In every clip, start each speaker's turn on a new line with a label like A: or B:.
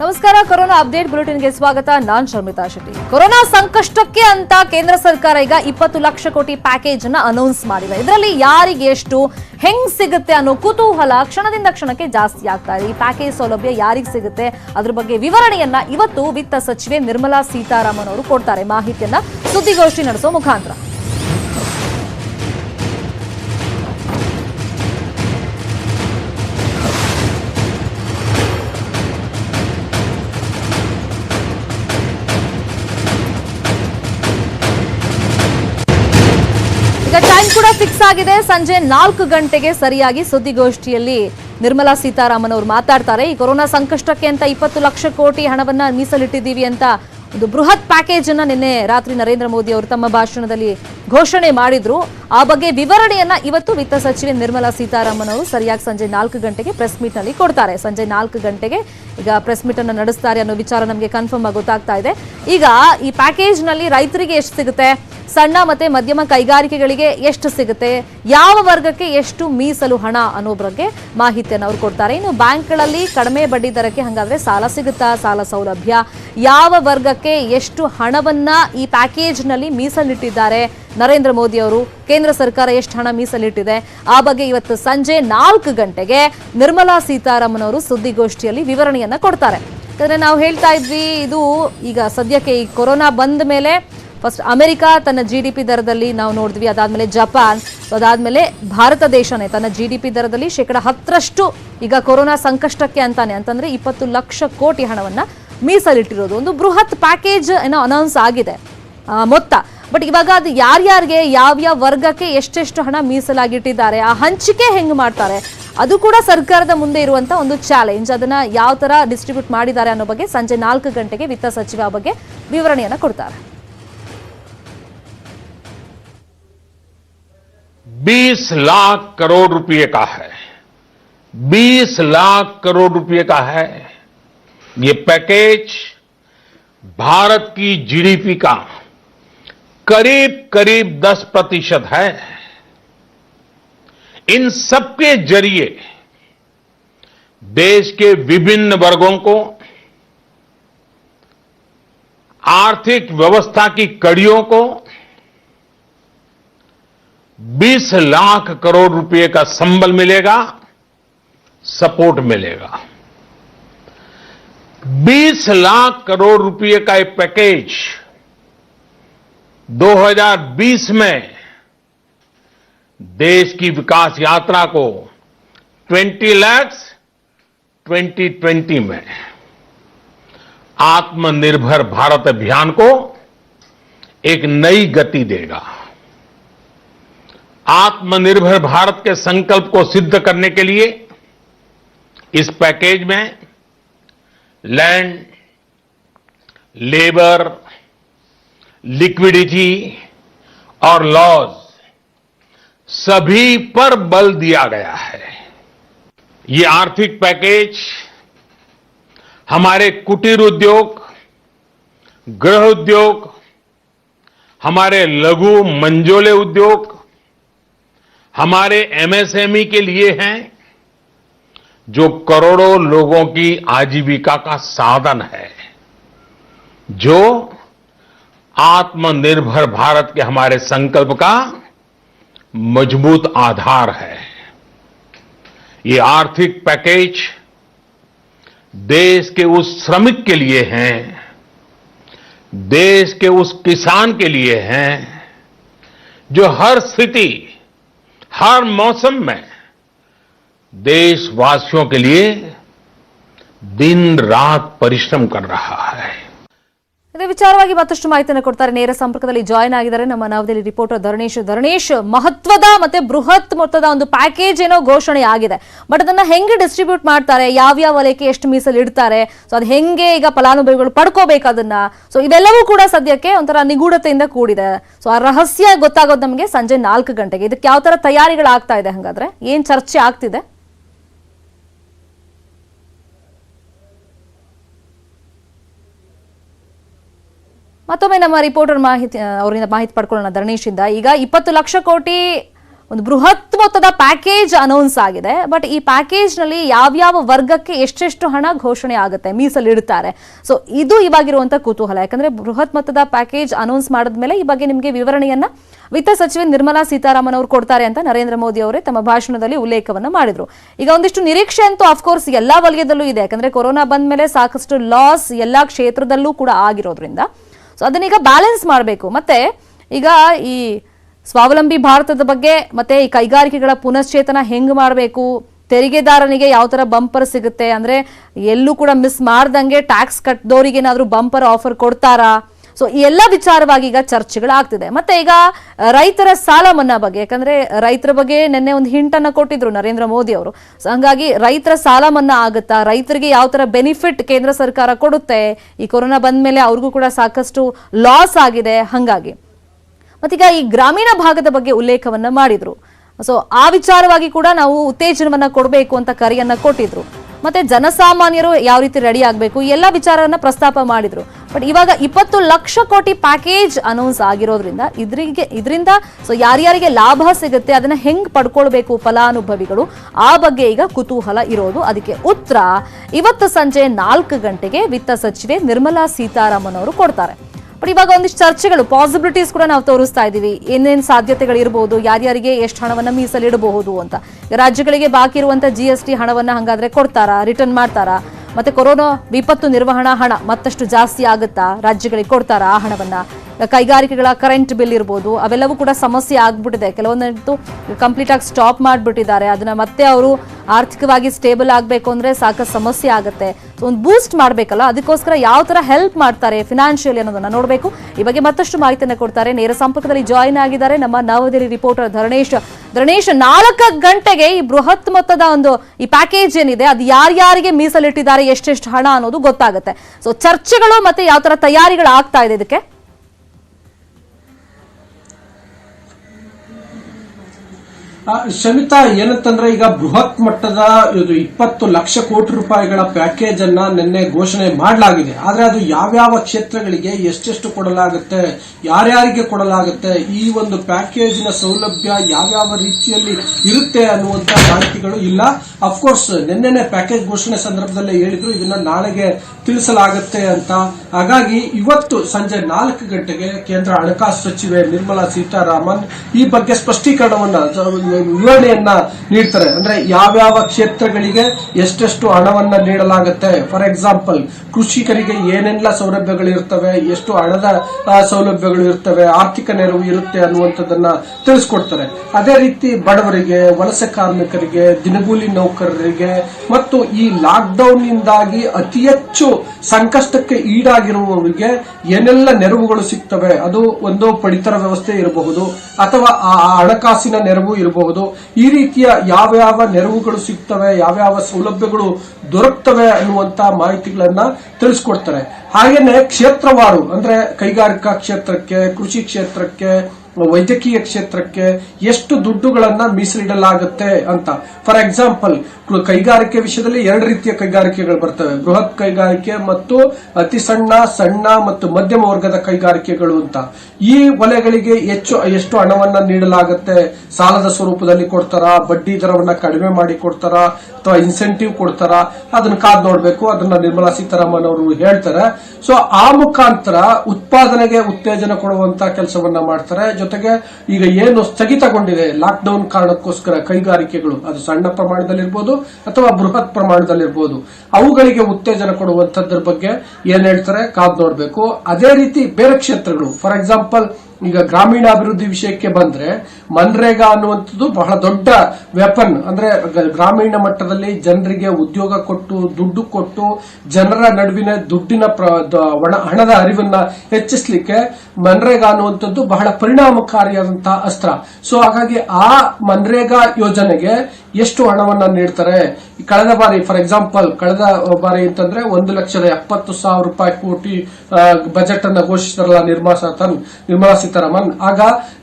A: ನಮಸ್ಕಾರ, corona update ಬುಲೆಟಿನ್ಗೆ ಸ್ವಾಗತ. ನಾನ್ Sharmita Shetty. Corona ಸಂಕಷ್ಟಕ್ಕೆ ಅಂತ ಕೇಂದ್ರ ಸರ್ಕಾರ ಈಗ ಇಪ್ಪತ್ತು ಲಕ್ಷ ಕೋಟಿ ಪ್ಯಾಕೇಜ್ ಅನ್ನ ಅನೌನ್ಸ್ ಮಾಡಿದೆ. ಇದರಲ್ಲಿ ಯಾರಿಗೆ ಎಷ್ಟು, ಹೆಂಗ್ ಸಿಗುತ್ತೆ ಅನ್ನೋ ಕುತೂಹಲ ಕ್ಷಣದಿಂದ ಕ್ಷಣಕ್ಕೆ ಜಾಸ್ತಿ ಆಗ್ತಾ ಇದೆ. ಈ ಪ್ಯಾಕೇಜ್ ಸೌಲಭ್ಯ ಯಾರಿಗೆ ಸಿಗುತ್ತೆ, ಅದ್ರ ಬಗ್ಗೆ ವಿವರಣೆಯನ್ನ ಇವತ್ತು ವಿತ್ತ ಸಚಿವೆ ನಿರ್ಮಲಾ ಸೀತಾರಾಮನ್ ಅವರು ಕೊಡ್ತಾರೆ. ಮಾಹಿತಿಯನ್ನ ಸುದ್ದಿಗೋಷ್ಠಿ ನಡೆಸೋ ಮುಖಾಂತರ. ಕೂಡ ಫಿಕ್ಸ್ ಆಗಿದೆ. ಸಂಜೆ ನಾಲ್ಕು ಗಂಟೆಗೆ ಸರಿಯಾಗಿ ಸುದ್ದಿಗೋಷ್ಠಿಯಲ್ಲಿ ನಿರ್ಮಲಾ ಸೀತಾರಾಮನ್ ಅವರು ಮಾತಾಡ್ತಾರೆ. ಈ ಕೊರೋನಾ ಸಂಕಷ್ಟಕ್ಕೆ ಅಂತ ಇಪ್ಪತ್ತು ಲಕ್ಷ ಕೋಟಿ ಹಣವನ್ನ ಮೀಸಲಿಟ್ಟಿದ್ದೀವಿ ಅಂತ ಒಂದು ಬೃಹತ್ ಪ್ಯಾಕೇಜ್ ಅನ್ನ ನಿನ್ನೆ ರಾತ್ರಿ ನರೇಂದ್ರ ಮೋದಿ ಅವರು ತಮ್ಮ ಭಾಷಣದಲ್ಲಿ ಘೋಷಣೆ ಮಾಡಿದ್ರು. ಆ ಬಗ್ಗೆ ವಿವರಣೆಯನ್ನ ಇವತ್ತು ವಿತ್ತ ಸಚಿವೆ ನಿರ್ಮಲಾ ಸೀತಾರಾಮನ್ ಅವರು ಸರಿಯಾಗಿ ಸಂಜೆ ನಾಲ್ಕು ಗಂಟೆಗೆ ಪ್ರೆಸ್ ಮೀಟ್ನಲ್ಲಿ ಕೊಡ್ತಾರೆ. ಸಂಜೆ ನಾಲ್ಕು ಗಂಟೆಗೆ ಈಗ ಪ್ರೆಸ್ ಮೀಟ್ ಅನ್ನು ನಡೆಸ್ತಾರೆ ಅನ್ನೋ ವಿಚಾರ ನಮಗೆ ಕನ್ಫರ್ಮ್ ಆಗಿ ಗೊತ್ತಾಗ್ತಾ ಇದೆ. ಈಗ ಈ ಪ್ಯಾಕೇಜ್ನಲ್ಲಿ ರೈತರಿಗೆ ಎಷ್ಟು ಸಿಗುತ್ತೆ? ಸಣ್ಣ ಮತ್ತೆ ಮಧ್ಯಮ ಕೈಗಾರಿಕೆಗಳಿಗೆ ಎಷ್ಟು ಸಿಗುತ್ತೆ? ಯಾವ ವರ್ಗಕ್ಕೆ ಎಷ್ಟು ಮೀಸಲು ಹಣ ಅನ್ನೋ ಬಗ್ಗೆ ಮಾಹಿತಿಯನ್ನು ಅವರು ಕೊಡ್ತಾರೆ. ಇನ್ನು ಬ್ಯಾಂಕ್ಗಳಲ್ಲಿ ಕಡಿಮೆ ಬಡ್ಡಿ ದರಕ್ಕೆ ಹಂಗಾದ್ರೆ ಸಾಲ ಸಿಗುತ್ತಾ? ಸಾಲ ಸೌಲಭ್ಯ. ಯಾವ ವರ್ಗಕ್ಕೆ ಎಷ್ಟು ಹಣವನ್ನ ಈ ಪ್ಯಾಕೇಜ್ನಲ್ಲಿ ಮೀಸಲಿಟ್ಟಿದ್ದಾರೆ? ನರೇಂದ್ರ ಮೋದಿ ಅವರು ಕೇಂದ್ರ ಸರ್ಕಾರ ಎಷ್ಟು ಹಣ ಮೀಸಲಿಟ್ಟಿದೆ? ಆ ಬಗ್ಗೆ ಇವತ್ತು ಸಂಜೆ ನಾಲ್ಕು ಗಂಟೆಗೆ ನಿರ್ಮಲಾ ಸೀತಾರಾಮನ್ ಅವರು ಸುದ್ದಿಗೋಷ್ಠಿಯಲ್ಲಿ ವಿವರಣೆಯನ್ನ ಕೊಡ್ತಾರೆ. ಯಾಕಂದ್ರೆ ನಾವು ಹೇಳ್ತಾ ಇದ್ವಿ, ಇದು ಈಗ ಸದ್ಯಕ್ಕೆ ಈ ಕೊರೋನಾ ಬಂದ ಮೇಲೆ ಫಸ್ಟ್ ಅಮೆರಿಕ ತನ್ನ ಜಿ ಡಿ ಪಿ ದರದಲ್ಲಿ ನಾವು ನೋಡಿದ್ವಿ, ಅದಾದ್ಮೇಲೆ ಜಪಾನ್, ಸೊ ಅದಾದ್ಮೇಲೆ ಭಾರತ ದೇಶನೇ ತನ್ನ ಜಿ ಡಿ ಪಿ ದರದಲ್ಲಿ ಶೇಕಡ ಹತ್ತರಷ್ಟು ಈಗ ಕೊರೋನಾ ಸಂಕಷ್ಟಕ್ಕೆ ಅಂತಾನೆ, ಅಂತಂದ್ರೆ ಇಪ್ಪತ್ತು ಲಕ್ಷ ಕೋಟಿ ಹಣವನ್ನ ಮೀಸಲಿಟ್ಟಿರೋದು. ಒಂದು ಬೃಹತ್ ಪ್ಯಾಕೇಜ್ ಏನೋ ಅನೌನ್ಸ್ ಆಗಿದೆ. ಮೊತ್ತ. ಬಟ್ ಇವಾಗ ಅದು ಯಾರ್ಯಾರಿಗೆ ಯಾವ್ಯಾವ ವರ್ಗಕ್ಕೆ ಎಷ್ಟೆಷ್ಟು ಹಣ ಮೀಸಲಾಗಿಟ್ಟಿದ್ದಾರೆ ಆ ಹಂಚಿಕೆ ಹೆಂಗ್ ಮಾಡ್ತಾರೆ ಅದು ಕೂಡ ಸರ್ಕಾರದ ಮುಂದೆ ಇರುವಂತ ಒಂದು ಚಾಲೆಂಜ್ ಅದನ್ನ ಯಾವ ತರ ಡಿಸ್ಟ್ರಿಬ್ಯೂಟ್ ಮಾಡಿದ್ದಾರೆ ಅನ್ನೋ ಬಗ್ಗೆ ಸಂಜೆ ನಾಲ್ಕು ಗಂಟೆಗೆ ವಿತ್ತ ಸಚಿವ ಆ ಬಗ್ಗೆ ವಿವರಣೆಯನ್ನ ಕೊಡ್ತಾರೆ
B: बीस लाख करोड़ रुपए का है बीस लाख करोड़ रुपए का है ये पैकेज भारत की जीडीपी का करीब करीब 10 प्रतिशत है। इन सबके ज़रिए देश के विभिन्न वर्गों को आर्थिक व्यवस्था की कड़ियों को 20 लाख करोड़ रुपए का संबल मिलेगा, सपोर्ट मिलेगा। 20 लाख करोड़ रुपए का ये पैकेज 2020 में देश की विकास यात्रा को 20 लैक्स 2020 में आत्मनिर्भर भारत अभियान को एक नई गति देगा। आत्मनिर्भर भारत के संकल्प को सिद्ध करने के लिए इस पैकेज में लैंड, लेबर लिक्विडिटी और लॉज सभी पर बल दिया गया है। ये आर्थिक पैकेज, हमारे कुटीर उद्योग, गृह उद्योग, हमारे लघु मंजोले उद्योग, हमारे एमएसएमई के लिए हैं, जो करोड़ों लोगों की आजीविका का साधन है, जो आत्मनिर्भर भारत के हमारे संकल्प का मज़बूत आधार है। ये आर्थिक पैकेज देश के उस श्रमिक के लिए हैं, देश के उस किसान के लिए हैं, जो हर स्थिति, हर मौसम में देशवासियों के लिए दिन रात परिश्रम कर रहा है।
A: ಇದೇ ವಿಚಾರವಾಗಿ ಮತ್ತಷ್ಟು ಮಾಹಿತಿಯನ್ನು ಕೊಡ್ತಾರೆ. ನೇರ ಸಂಪರ್ಕದಲ್ಲಿ ಜಾಯ್ನ್ ಆಗಿದ್ದಾರೆ. ನಮ್ಮ ನವದೆಹಲಿ ರಿಪೋರ್ಟರ್ ಧರಣೇಶ್ ಧರಣೇಶ್, ಮಹತ್ವದ ಮತ್ತೆ ಬೃಹತ್ ಮೊತ್ತದ ಒಂದು ಪ್ಯಾಕೇಜ್ ಏನೋ ಘೋಷಣೆ ಆಗಿದೆ. ಬಟ್ ಅದನ್ನ ಹೆಂಗೆ ಡಿಸ್ಟ್ರಿಬ್ಯೂಟ್ ಮಾಡ್ತಾರೆ? ಯಾವ್ಯಾವ ವಲಯಕ್ಕೆ ಎಷ್ಟು ಮೀಸಲು ಇಡ್ತಾರೆ? ಸೊ ಅದು ಹೆಂಗೆ ಈಗ ಫಲಾನುಭವಿಗಳು ಪಡ್ಕೋಬೇಕು ಅದನ್ನ? ಸೊ ಇದೆಲ್ಲವೂ ಕೂಡ ಸದ್ಯಕ್ಕೆ ಒಂಥರ ನಿಗೂಢತೆಯಿಂದ ಕೂಡಿದೆ. ಸೊ ಆ ರಹಸ್ಯ ಗೊತ್ತಾಗೋದು ನಮಗೆ ಸಂಜೆ ನಾಲ್ಕು ಗಂಟೆಗೆ. ಇದಕ್ಕೆ ಯಾವ ತರ ತಯಾರಿಗಳಾಗ್ತಾ ಇದೆ ಹಂಗಾದ್ರೆ? ಏನ್ ಚರ್ಚೆ ಆಗ್ತಿದೆ? ಮತ್ತೊಮ್ಮೆ ನಮ್ಮ ರಿಪೋರ್ಟರ್ ಮಾಹಿತಿ ಅವರಿಂದ ಮಾಹಿತಿ ಪಡ್ಕೊಳ್ಳೋಣ. ಧರಣೇಶ್ ಇಂದ. ಈಗ ಇಪ್ಪತ್ತು ಲಕ್ಷ ಕೋಟಿ ಒಂದು ಬೃಹತ್ ಮೊತ್ತದ ಪ್ಯಾಕೇಜ್ ಅನೌನ್ಸ್ ಆಗಿದೆ. ಬಟ್ ಈ ಪ್ಯಾಕೇಜ್ನಲ್ಲಿ ಯಾವ್ಯಾವ ವರ್ಗಕ್ಕೆ ಎಷ್ಟೆಷ್ಟು ಹಣ ಘೋಷಣೆ ಆಗುತ್ತೆ ಮೀಸಲಿಡುತ್ತಾರೆ ಸೊ ಇದು ಇವಾಗಿರುವಂತಹ ಕುತೂಹಲ. ಯಾಕಂದ್ರೆ ಬೃಹತ್ ಮೊತ್ತದ ಪ್ಯಾಕೇಜ್ ಅನೌನ್ಸ್ ಮಾಡಿದ್ಮೇಲೆ ಈ ಬಗ್ಗೆ ನಿಮಗೆ ವಿವರಣೆಯನ್ನ ವಿತ್ತ ಸಚಿವೆ ನಿರ್ಮಲಾ ಸೀತಾರಾಮನ್ ಅವರು ಕೊಡ್ತಾರೆ ಅಂತ ನರೇಂದ್ರ ಮೋದಿ ಅವರೇ ತಮ್ಮ ಭಾಷಣದಲ್ಲಿ ಉಲ್ಲೇಖವನ್ನ ಮಾಡಿದ್ರು. ಈಗ ಒಂದಿಷ್ಟು ನಿರೀಕ್ಷೆ ಅಂತೂ ಅಫ್ಕೋರ್ಸ್ ಎಲ್ಲಾ ವಲಯದಲ್ಲೂ ಇದೆ. ಯಾಕಂದ್ರೆ ಕೊರೋನಾ ಬಂದ ಮೇಲೆ ಸಾಕಷ್ಟು ಲಾಸ್ ಎಲ್ಲಾ ಕ್ಷೇತ್ರದಲ್ಲೂ ಕೂಡ ಆಗಿರೋದ್ರಿಂದ ಸೊ ಅದನ್ನೀಗ ಬ್ಯಾಲೆನ್ಸ್ ಮಾಡಬೇಕು. ಮತ್ತೆ ಈಗ ಈ ಸ್ವಾವಲಂಬಿ ಭಾರತದ ಬಗ್ಗೆ, ಮತ್ತೆ ಈ ಕೈಗಾರಿಕೆಗಳ ಪುನಶ್ಚೇತನ ಹೆಂಗ್ ಮಾಡಬೇಕು, ತೆರಿಗೆದಾರನಿಗೆ ಯಾವ ಥರ ಬಂಪರ್ ಸಿಗುತ್ತೆ, ಅಂದ್ರೆ ಎಲ್ಲೂ ಕೂಡ ಮಿಸ್ ಮಾಡ್ದಂಗೆ ಟ್ಯಾಕ್ಸ್ ಕಟ್ಟದವರಿಗೆ ಏನಾದರೂ ಬಂಪರ್ ಆಫರ್ ಕೊಡ್ತಾರಾ? ಸೊ ಈ ಎಲ್ಲ ವಿಚಾರವಾಗಿ ಈಗ ಚರ್ಚೆಗಳಾಗ್ತಿದೆ. ಮತ್ತೆ ಈಗ ರೈತರ ಸಾಲ ಮನ್ನಾ ಬಗ್ಗೆ, ಯಾಕಂದ್ರೆ ರೈತರ ಬಗ್ಗೆ ನಿನ್ನೆ ಒಂದು ಹಿಂಟ್ ಅನ್ನ ಕೊಟ್ಟಿದ್ರು ನರೇಂದ್ರ ಮೋದಿ ಅವರು. ಸೊ ಹಂಗಾಗಿ ರೈತರ ಸಾಲ ಮನ್ನಾ ಆಗುತ್ತಾ? ರೈತರಿಗೆ ಯಾವ ತರ ಬೆನಿಫಿಟ್ ಕೇಂದ್ರ ಸರ್ಕಾರ ಕೊಡುತ್ತೆ? ಈ ಕೊರೋನಾ ಬಂದ್ಮೇಲೆ ಅವ್ರಿಗೂ ಕೂಡ ಸಾಕಷ್ಟು ಲಾಸ್ ಆಗಿದೆ, ಹಂಗಾಗಿ. ಮತ್ತೀಗ ಈ ಗ್ರಾಮೀಣ ಭಾಗದ ಬಗ್ಗೆ ಉಲ್ಲೇಖವನ್ನ ಮಾಡಿದ್ರು. ಸೊ ಆ ವಿಚಾರವಾಗಿ ಕೂಡ ನಾವು ಉತ್ತೇಜನವನ್ನ ಕೊಡಬೇಕು ಅಂತ ಕರೆಯನ್ನ ಕೊಟ್ಟಿದ್ರು. ಮತ್ತೆ ಜನಸಾಮಾನ್ಯರು ಯಾವ ರೀತಿ ರೆಡಿ ಆಗಬೇಕು? ಎಲ್ಲ ವಿಚಾರವನ್ನ ಪ್ರಸ್ತಾಪ ಮಾಡಿದ್ರು. ಬಟ್ ಇವಾಗ ಇಪ್ಪತ್ತು ಲಕ್ಷ ಕೋಟಿ ಪ್ಯಾಕೇಜ್ ಅನೌನ್ಸ್ ಆಗಿರೋದ್ರಿಂದ ಇದ್ರಿಗೆ ಇದರಿಂದ ಸೊ ಯಾರ್ಯಾರಿಗೆ ಲಾಭ ಸಿಗುತ್ತೆ ಅದನ್ನ ಹೆಂಗ್ ಪಡ್ಕೊಳ್ಬೇಕು ಫಲಾನುಭವಿಗಳು? ಆ ಬಗ್ಗೆ ಈಗ ಕುತೂಹಲ ಇರೋದು. ಅದಕ್ಕೆ ಉತ್ತರ, ಇವತ್ತು ಸಂಜೆ ನಾಲ್ಕು ಗಂಟೆಗೆ ವಿತ್ತ ಸಚಿವೆ ನಿರ್ಮಲಾ ಸೀತಾರಾಮನ್ ಅವರು ಕೊಡ್ತಾರೆ. ಬಟ್ ಇವಾಗ ಒಂದಿಷ್ಟು ಚರ್ಚೆಗಳು ಪಾಸಿಬಿಲಿಟೀಸ್ ಕೂಡ ನಾವು ತೋರಿಸ್ತಾ ಇದ್ದೀವಿ. ಏನೇನು ಸಾಧ್ಯತೆಗಳು ಇರಬಹುದು ಯಾರ್ಯಾರಿಗೆ ಎಷ್ಟು ಹಣವನ್ನ ಮೀಸಲಿಡಬಹುದು ಅಂತ. ರಾಜ್ಯಗಳಿಗೆ ಬಾಕಿ ಇರುವಂತ ಜಿ ಎಸ್ ಟಿ ಹಣವನ್ನ ಹಂಗಾದ್ರೆ ಕೊಡ್ತಾರಾ ರಿಟರ್ನ್ ಮಾಡ್ತಾರಾ? ಮತ್ತೆ ಕೊರೋನಾ ವಿಪತ್ತು ನಿರ್ವಹಣಾ ಹಣ ಮತ್ತಷ್ಟು ಜಾಸ್ತಿ ಆಗುತ್ತಾ? ರಾಜ್ಯಗಳಿಗೆ ಕೊಡ್ತಾರಾ ಆ ಹಣವನ್ನ? ಕೈಗಾರಿಕೆಗಳ ಕರೆಂಟ್ ಬಿಲ್ ಇರ್ಬೋದು, ಅವೆಲ್ಲವೂ ಕೂಡ ಸಮಸ್ಯೆ ಆಗ್ಬಿಟ್ಟಿದೆ. ಕೆಲವೊಂದಂತೂ ಕಂಪ್ಲೀಟ್ ಆಗಿ ಸ್ಟಾಪ್ ಮಾಡಿಬಿಟ್ಟಿದ್ದಾರೆ. ಅದನ್ನ ಮತ್ತೆ ಅವರು ಆರ್ಥಿಕವಾಗಿ ಸ್ಟೇಬಲ್ ಆಗಬೇಕು ಅಂದ್ರೆ ಸಾಕಷ್ಟು ಸಮಸ್ಯೆ ಆಗುತ್ತೆ. ಒಂದು ಬೂಸ್ಟ್ ಮಾಡಬೇಕಲ್ಲ, ಅದಕ್ಕೋಸ್ಕರ ಯಾವ ತರ ಹೆಲ್ಪ್ ಮಾಡ್ತಾರೆ ಫಿನಾನ್ಷಿಯಲಿ ಅನ್ನೋದನ್ನ ನೋಡಬೇಕು. ಈ ಬಗ್ಗೆ ಮತ್ತಷ್ಟು ಮಾಹಿತಿಯನ್ನು ಕೊಡ್ತಾರೆ ನೇರ ಸಂಪರ್ಕದಲ್ಲಿ ಜಾಯಿನ್ ಆಗಿದ್ದಾರೆ ನಮ್ಮ ನವದೆಹಲಿ ರಿಪೋರ್ಟರ್ ಧರಣೇಶ್. ಧರಣೇಶ್, ನಾಲ್ಕು ಗಂಟೆಗೆ ಈ ಬೃಹತ್ ಮೊತ್ತದ ಒಂದು ಈ ಪ್ಯಾಕೇಜ್ ಏನಿದೆ, ಅದು ಯಾರ್ಯಾರಿಗೆ ಮೀಸಲಿಟ್ಟಿದ್ದಾರೆ, ಎಷ್ಟೆಷ್ಟು ಹಣ ಅನ್ನೋದು ಗೊತ್ತಾಗುತ್ತೆ. ಸೊ ಚರ್ಚೆಗಳು ಮತ್ತೆ ಯಾವ ತರ ತಯಾರಿಗಳು ಆಗ್ತಾ ಇದೆ ಇದಕ್ಕೆ?
C: ಶಮಿತಾ, ಏನಂತಂದ್ರೆ ಈಗ ಬೃಹತ್ ಮಟ್ಟದ ಇದು ಇಪ್ಪತ್ತು ಲಕ್ಷ ಕೋಟಿ ರೂಪಾಯಿಗಳ ಪ್ಯಾಕೇಜ್ ಅನ್ನ ನಿನ್ನೆ ಘೋಷಣೆ ಮಾಡಲಾಗಿದೆ. ಆದ್ರೆ ಅದು ಯಾವ್ಯಾವ ಕ್ಷೇತ್ರಗಳಿಗೆ ಎಷ್ಟೆಷ್ಟು ಕೊಡಲಾಗುತ್ತೆ, ಯಾರ್ಯಾರಿಗೆ ಕೊಡಲಾಗುತ್ತೆ, ಈ ಒಂದು ಪ್ಯಾಕೇಜ್ನ ಸೌಲಭ್ಯ ಯಾವ್ಯಾವ ರೀತಿಯಲ್ಲಿ ಇರುತ್ತೆ ಅನ್ನುವಂತ ಮಾಹಿತಿಗಳು ಇಲ್ಲ. ಅಫ್ಕೋರ್ಸ್ ನಿನ್ನೆನೆ ಪ್ಯಾಕೇಜ್ ಘೋಷಣೆ ಸಂದರ್ಭದಲ್ಲೇ ಹೇಳಿದ್ರು, ಇದನ್ನ ನಾಳೆಗೆ ತಿಳಿಸಲಾಗುತ್ತೆ ಅಂತ. ಹಾಗಾಗಿ ಇವತ್ತು ಸಂಜೆ ನಾಲ್ಕು ಗಂಟೆಗೆ ಕೇಂದ್ರ ಹಣಕಾಸು ಸಚಿವೆ ನಿರ್ಮಲಾ ಸೀತಾರಾಮನ್ ಈ ಬಗ್ಗೆ ಸ್ಪಷ್ಟೀಕರಣವನ್ನ ವಿವರಣೆಯನ್ನ ನೀಡ್ತಾರೆ. ಅಂದ್ರೆ ಯಾವ್ಯಾವ ಕ್ಷೇತ್ರಗಳಿಗೆ ಎಷ್ಟೆಷ್ಟು ಹಣವನ್ನ ನೀಡಲಾಗುತ್ತೆ. ಫಾರ್ ಎಕ್ಸಾಂಪಲ್ ಕೃಷಿಕರಿಗೆ ಏನೆಲ್ಲ ಸೌಲಭ್ಯಗಳು ಇರ್ತವೆ, ಎಷ್ಟು ಹಣದ ಸೌಲಭ್ಯಗಳು ಇರ್ತವೆ, ಆರ್ಥಿಕ ನೆರವು ಇರುತ್ತೆ ಅನ್ನುವಂಥದ್ದನ್ನ ತಿಳಿಸ್ಕೊಡ್ತಾರೆ. ಅದೇ ರೀತಿ ಬಡವರಿಗೆ, ವಲಸೆ ಕಾರ್ಮಿಕರಿಗೆ, ದಿನಗೂಲಿ ನೌಕರರಿಗೆ, ಮತ್ತು ಈ ಲಾಕ್ಡೌನ್ ನಿಂದಾಗಿ ಅತಿ ಹೆಚ್ಚು ಸಂಕಷ್ಟಕ್ಕೆ ಈಡಾಗಿರುವವರಿಗೆ ಏನೆಲ್ಲ ನೆರವುಗಳು ಸಿಗ್ತವೆ, ಅದು ಒಂದು ಪಡಿತರ ವ್ಯವಸ್ಥೆ ಇರಬಹುದು, ಅಥವಾ ಆ ಹಣಕಾಸಿನ ನೆರವು ಇರಬಹುದು. ಈ ರೀತಿಯ ಯಾವ ಯಾವ ನೆರವುಗಳು ಸಿಗ್ತವೆ, ಯಾವ್ಯಾವ ಸೌಲಭ್ಯಗಳು ದೊರಕ್ತವೆ ಅನ್ನುವಂತ ಮಾಹಿತಿಗಳನ್ನ ತಿಳಿಸ್ಕೊಡ್ತಾರೆ. ಹಾಗೇನೆ ಕ್ಷೇತ್ರವಾರು, ಅಂದ್ರೆ ಕೈಗಾರಿಕಾ ಕ್ಷೇತ್ರಕ್ಕೆ, ಕೃಷಿ ಕ್ಷೇತ್ರಕ್ಕೆ ವೈದ್ಯಕೀಯ ಕ್ಷೇತ್ರಕ್ಕೆ ಎಷ್ಟು ದುಡ್ಡುಗಳನ್ನ ಮೀಸಲಿಡಲಾಗುತ್ತೆ ಅಂತ. ಫಾರ್ ಎಕ್ಸಾಂಪಲ್ ಕೈಗಾರಿಕೆ ವಿಷಯದಲ್ಲಿ ಎರಡು ರೀತಿಯ ಕೈಗಾರಿಕೆಗಳು ಬರ್ತವೆ. ಬೃಹತ್ ಕೈಗಾರಿಕೆ ಮತ್ತು ಅತಿ ಸಣ್ಣ ಸಣ್ಣ ಮತ್ತು ಮಧ್ಯಮ ವರ್ಗದ ಕೈಗಾರಿಕೆಗಳು ಅಂತ. ಈ ವಲಯಗಳಿಗೆ ಹೆಚ್ಚು, ಎಷ್ಟು ಹಣವನ್ನ ನೀಡಲಾಗುತ್ತೆ? ಸಾಲದ ಸ್ವರೂಪದಲ್ಲಿ ಕೊಡ್ತಾರ? ಬಡ್ಡಿ ದರವನ್ನ ಕಡಿಮೆ ಮಾಡಿ ಕೊಡ್ತಾರ? ಅಥವಾ ಇನ್ಸೆಂಟಿವ್ ಕೊಡ್ತಾರ? ಅದನ್ನ ಕಾದ್ ನೋಡ್ಬೇಕು. ಅದನ್ನ ನಿರ್ಮಲಾ ಸೀತಾರಾಮನ್ ಅವರು ಹೇಳ್ತಾರೆ. ಸೊ ಆ ಮುಖಾಂತರ ಉತ್ಪಾದನೆಗೆ ಉತ್ತೇಜನ ಕೊಡುವಂತ ಕೆಲಸವನ್ನ ಮಾಡ್ತಾರೆ. ಜೊತೆಗೆ ಈಗ ಏನು ಸ್ಥಗಿತಗೊಂಡಿದೆ ಲಾಕ್ಡೌನ್ ಕಾರಣಕ್ಕೋಸ್ಕರ ಕೈಗಾರಿಕೆಗಳು, ಅದು ಸಣ್ಣ ಪ್ರಮಾಣದಲ್ಲಿರ್ಬೋದು ಅಥವಾ ಬೃಹತ್ ಪ್ರಮಾಣದಲ್ಲಿರ್ಬೋದು, ಅವುಗಳಿಗೆ ಉತ್ತೇಜನ ಕೊಡುವಂತದ್ರ ಬಗ್ಗೆ ಏನ್ ಹೇಳ್ತಾರೆ ಕಾದ್ ನೋಡಬೇಕು. ಅದೇ ರೀತಿ ಬೇರೆ ಕ್ಷೇತ್ರಗಳು ಫಾರ್ ಎಕ್ಸಾಂಪಲ್ ಈಗ ಗ್ರಾಮೀಣಾಭಿವೃದ್ಧಿ ವಿಷಯಕ್ಕೆ ಬಂದ್ರೆ ಮನ್ರೇಗಾ ಅನ್ನುವಂಥದ್ದು ಬಹಳ ದೊಡ್ಡ ವೆಪನ್ ಅಂದ್ರೆ ಗ್ರಾಮೀಣ ಮಟ್ಟದಲ್ಲಿ ಜನರಿಗೆ ಉದ್ಯೋಗ ಕೊಟ್ಟು, ದುಡ್ಡು ಕೊಟ್ಟು, ಜನರ ನಡುವಿನ ದುಡ್ಡಿನ ಹಣದ ಅರಿವನ್ನ ಹೆಚ್ಚಿಸಲಿಕ್ಕೆ ಮನ್ರೇಗಾ ಅನ್ನುವಂಥದ್ದು ಬಹಳ ಪರಿಣಾಮಕಾರಿಯಾದಂತಹ ಅಸ್ತ್ರ. ಸೊ ಹಾಗಾಗಿ ಆ ಮನ್ರೇಗಾ ಯೋಜನೆಗೆ ಎಷ್ಟು ಹಣವನ್ನ ನೀಡ್ತಾರೆ? ಕಳೆದ ಬಾರಿ ಫಾರ್ ಎಕ್ಸಾಂಪಲ್ ಕಳೆದ ಬಾರಿ ಅಂತಂದ್ರೆ ಒಂದು ಲಕ್ಷದ ಎಪ್ಪತ್ತು ಸಾವಿರ ರೂಪಾಯಿ ಕೋಟಿ ಬಜೆಟ್ ಅನ್ನ ಘೋಷಿಸಿದಾರಲ್ಲ ನಿರ್ಮಲಾ ನಿರ್ಮಲಾ ಸೀತಾರಾಮನ್ ಆಗ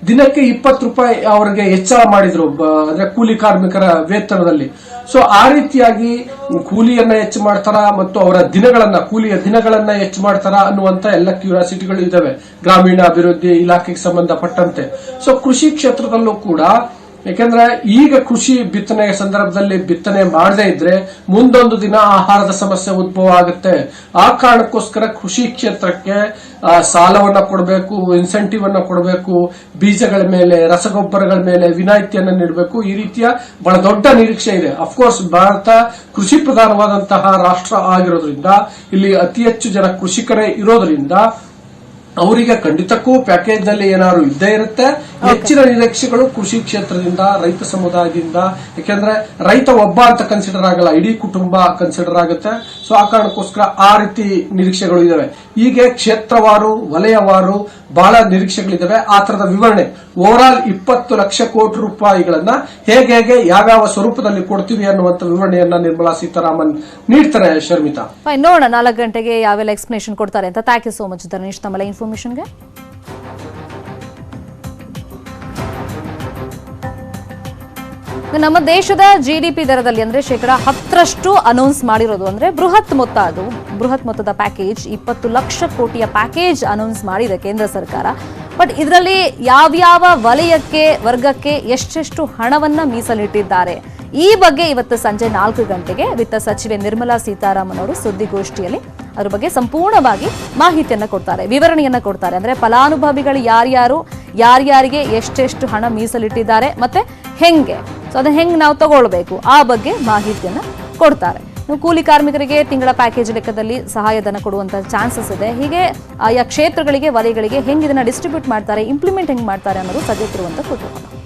C: ದಿನಕ್ಕೆ ಇಪ್ಪತ್ತು ರೂಪಾಯಿ ಅವರಿಗೆ ಹೆಚ್ಚಳ ಮಾಡಿದ್ರು ಅಂದ್ರೆ ಕೂಲಿ ಕಾರ್ಮಿಕರ ವೇತನದಲ್ಲಿ. ಸೊ ಆ ರೀತಿಯಾಗಿ ಕೂಲಿಯನ್ನ ಹೆಚ್ಚು ಮಾಡ್ತಾರ ಮತ್ತು ಅವರ ದಿನಗಳನ್ನ, ಕೂಲಿಯ ದಿನಗಳನ್ನ ಹೆಚ್ಚು ಮಾಡ್ತಾರ ಅನ್ನುವಂತ ಎಲ್ಲ ಕ್ಯೂರಿಯಾಸಿಟಿಗಳು ಇದಾವೆ ಗ್ರಾಮೀಣ ಅಭಿವೃದ್ಧಿ ಇಲಾಖೆಗೆ ಸಂಬಂಧಪಟ್ಟಂತೆ. ಸೊ ಕೃಷಿ ಕ್ಷೇತ್ರದಲ್ಲೂ ಕೂಡ ಯಾಕೆಂದ್ರೆ ಈಗ ಕೃಷಿ ಬಿತ್ತನೆ ಸಂದರ್ಭದಲ್ಲಿ ಬಿತ್ತನೆ ಮಾಡದೇ ಇದ್ರೆ ಮುಂದೊಂದು ದಿನ ಆಹಾರದ ಸಮಸ್ಯೆ ಉದ್ಭವ ಆಗುತ್ತೆ. ಆ ಕಾರಣಕ್ಕೋಸ್ಕರ ಕೃಷಿ ಕ್ಷೇತ್ರಕ್ಕೆ ಸಾಲವನ್ನ ಕೊಡಬೇಕು ಇನ್ಸೆಂಟಿವ್ ಅನ್ನ ಕೊಡಬೇಕು, ಬೀಜಗಳ ಮೇಲೆ, ರಸಗೊಬ್ಬರಗಳ ಮೇಲೆ ವಿನಾಯಿತಿಯನ್ನ ನೀಡಬೇಕು. ಈ ರೀತಿಯ ಬಹಳ ದೊಡ್ಡ ನಿರೀಕ್ಷೆ ಇದೆ. ಅಫ್ಕೋರ್ಸ್ ಭಾರತ ಕೃಷಿ ಪ್ರಧಾನವಾದಂತಹ ರಾಷ್ಟ್ರ ಆಗಿರೋದ್ರಿಂದ, ಇಲ್ಲಿ ಅತಿ ಹೆಚ್ಚು ಜನ ಕೃಷಿಕರೇ ಇರೋದ್ರಿಂದ ಅವರಿಗೆ ಖಂಡಿತಕ್ಕೂ ಪ್ಯಾಕೇಜ್ನಲ್ಲಿ ಏನಾದ್ರು ಇದ್ದೇ ಇರುತ್ತೆ. ಹೆಚ್ಚಿನ ನಿರೀಕ್ಷೆಗಳು ಕೃಷಿ ಕ್ಷೇತ್ರದಿಂದ ರೈತ ಸಮುದಾಯದಿಂದ ಯಾಕೆಂದ್ರೆ ರೈತ ಒಬ್ಬ ಅಂತ ಕನ್ಸಿಡರ್ ಆಗಲ್ಲ ಇಡೀ ಕುಟುಂಬ ಕನ್ಸಿಡರ್ ಆಗುತ್ತೆ. ಸೊ ಆ ಕಾರಣಕ್ಕೋಸ್ಕರ ಆ ರೀತಿ ನಿರೀಕ್ಷೆಗಳು ಇದಾವೆ. ಹೀಗೆ ಕ್ಷೇತ್ರವಾರು ವಲಯವಾರು ಬಹಳ ನಿರೀಕ್ಷೆಗಳಿದಾವೆ. ಆ ತರದ ವಿವರಣೆ ಓವರ್ ಆಲ್ ಇಪ್ಪತ್ತು ಲಕ್ಷ ಕೋಟಿ ರೂಪಾಯಿಗಳನ್ನ ಹೇಗೆ ಹೇಗೆ ಯಾವ್ಯಾವ ಸ್ವರೂಪದಲ್ಲಿ ಕೊಡ್ತೀವಿ ಅನ್ನುವಂತ ವಿವರಣೆಯನ್ನ ನಿರ್ಮಲಾ ಸೀತಾರಾಮನ್ ನೀಡ್ತಾರೆ ಶರ್ಮಿತಾ.
A: ನೋಡೋಣ ನಾಲ್ಕು ಗಂಟೆಗೆ ಯಾವೆಲ್ಲ ಎಕ್ಸ್ಪ್ಲನೇಷನ್ ಕೊಡ್ತಾರೆ ಅಂತ. Thank you so much Dhanesh ತಮ್ಮೆಲ್ಲ ಇನ್ಫಾರ್ಮೇಶನ್ಗೆ ನಮ್ಮ ದೇಶದ ಜಿಡಿಪಿ ದರದಲ್ಲಿ ಅಂದ್ರೆ ಶೇಕಡ ಹತ್ತರಷ್ಟು ಅನೌನ್ಸ್ ಮಾಡಿರೋದು ಅಂದ್ರೆ ಬೃಹತ್ ಮೊತ್ತ ಅದು. ಬೃಹತ್ ಮೊತ್ತದ ಪ್ಯಾಕೇಜ್ ಇಪ್ಪತ್ತು ಲಕ್ಷ ಕೋಟಿಯ ಪ್ಯಾಕೇಜ್ ಅನೌನ್ಸ್ ಮಾಡಿದೆ ಕೇಂದ್ರ ಸರ್ಕಾರ. ಬಟ್ ಇದರಲ್ಲಿ ಯಾವ್ಯಾವ ವಲಯಕ್ಕೆ, ವರ್ಗಕ್ಕೆ ಎಷ್ಟೆಷ್ಟು ಹಣವನ್ನ ಮೀಸಲಿಟ್ಟಿದ್ದಾರೆ? ಈ ಬಗ್ಗೆ ಇವತ್ತು ಸಂಜೆ ನಾಲ್ಕು ಗಂಟೆಗೆ ವಿತ್ತ ಸಚಿವೆ ನಿರ್ಮಲಾ ಸೀತಾರಾಮನ್ ಅವರು ಸುದ್ದಿಗೋಷ್ಠಿಯಲ್ಲಿ ಅದ್ರ ಬಗ್ಗೆ ಸಂಪೂರ್ಣವಾಗಿ ಮಾಹಿತಿಯನ್ನು ಕೊಡ್ತಾರೆ, ವಿವರಣೆಯನ್ನ ಕೊಡ್ತಾರೆ. ಅಂದ್ರೆ ಫಲಾನುಭವಿಗಳು ಯಾರ್ಯಾರು, ಯಾರ್ಯಾರಿಗೆ ಎಷ್ಟೆಷ್ಟು ಹಣ ಮೀಸಲಿಟ್ಟಿದ್ದಾರೆ ಮತ್ತೆ ಹೆಂಗೆ. ಸೊ ಅದನ್ನ ಹೆಂಗೆ ನಾವು ತಗೊಳ್ಬೇಕು? ಆ ಬಗ್ಗೆ ಮಾಹಿತಿಯನ್ನ ಕೊಡ್ತಾರೆ. ಕೂಲಿ ಕಾರ್ಮಿಕರಿಗೆ ತಿಂಗಳ ಪ್ಯಾಕೇಜ್ ಲೆಕ್ಕದಲ್ಲಿ ಸಹಾಯಧನ ಕೊಡುವಂತ ಚಾನ್ಸಸ್ ಇದೆ. ಹೀಗೆ ಆಯಾ ಕ್ಷೇತ್ರಗಳಿಗೆ, ವಲಯಗಳಿಗೆ ಹೆಂಗೆ ಇದನ್ನ ಡಿಸ್ಟ್ರಿಬ್ಯೂಟ್ ಮಾಡ್ತಾರೆ ಇಂಪ್ಲಿಮೆಂಟ್ ಹೆಂಗ್ ಮಾಡ್ತಾರೆ ಅನ್ನೋದು ಸದ್ಯಕ್ಕಿರುವಂತ ಕುತೂಹಲ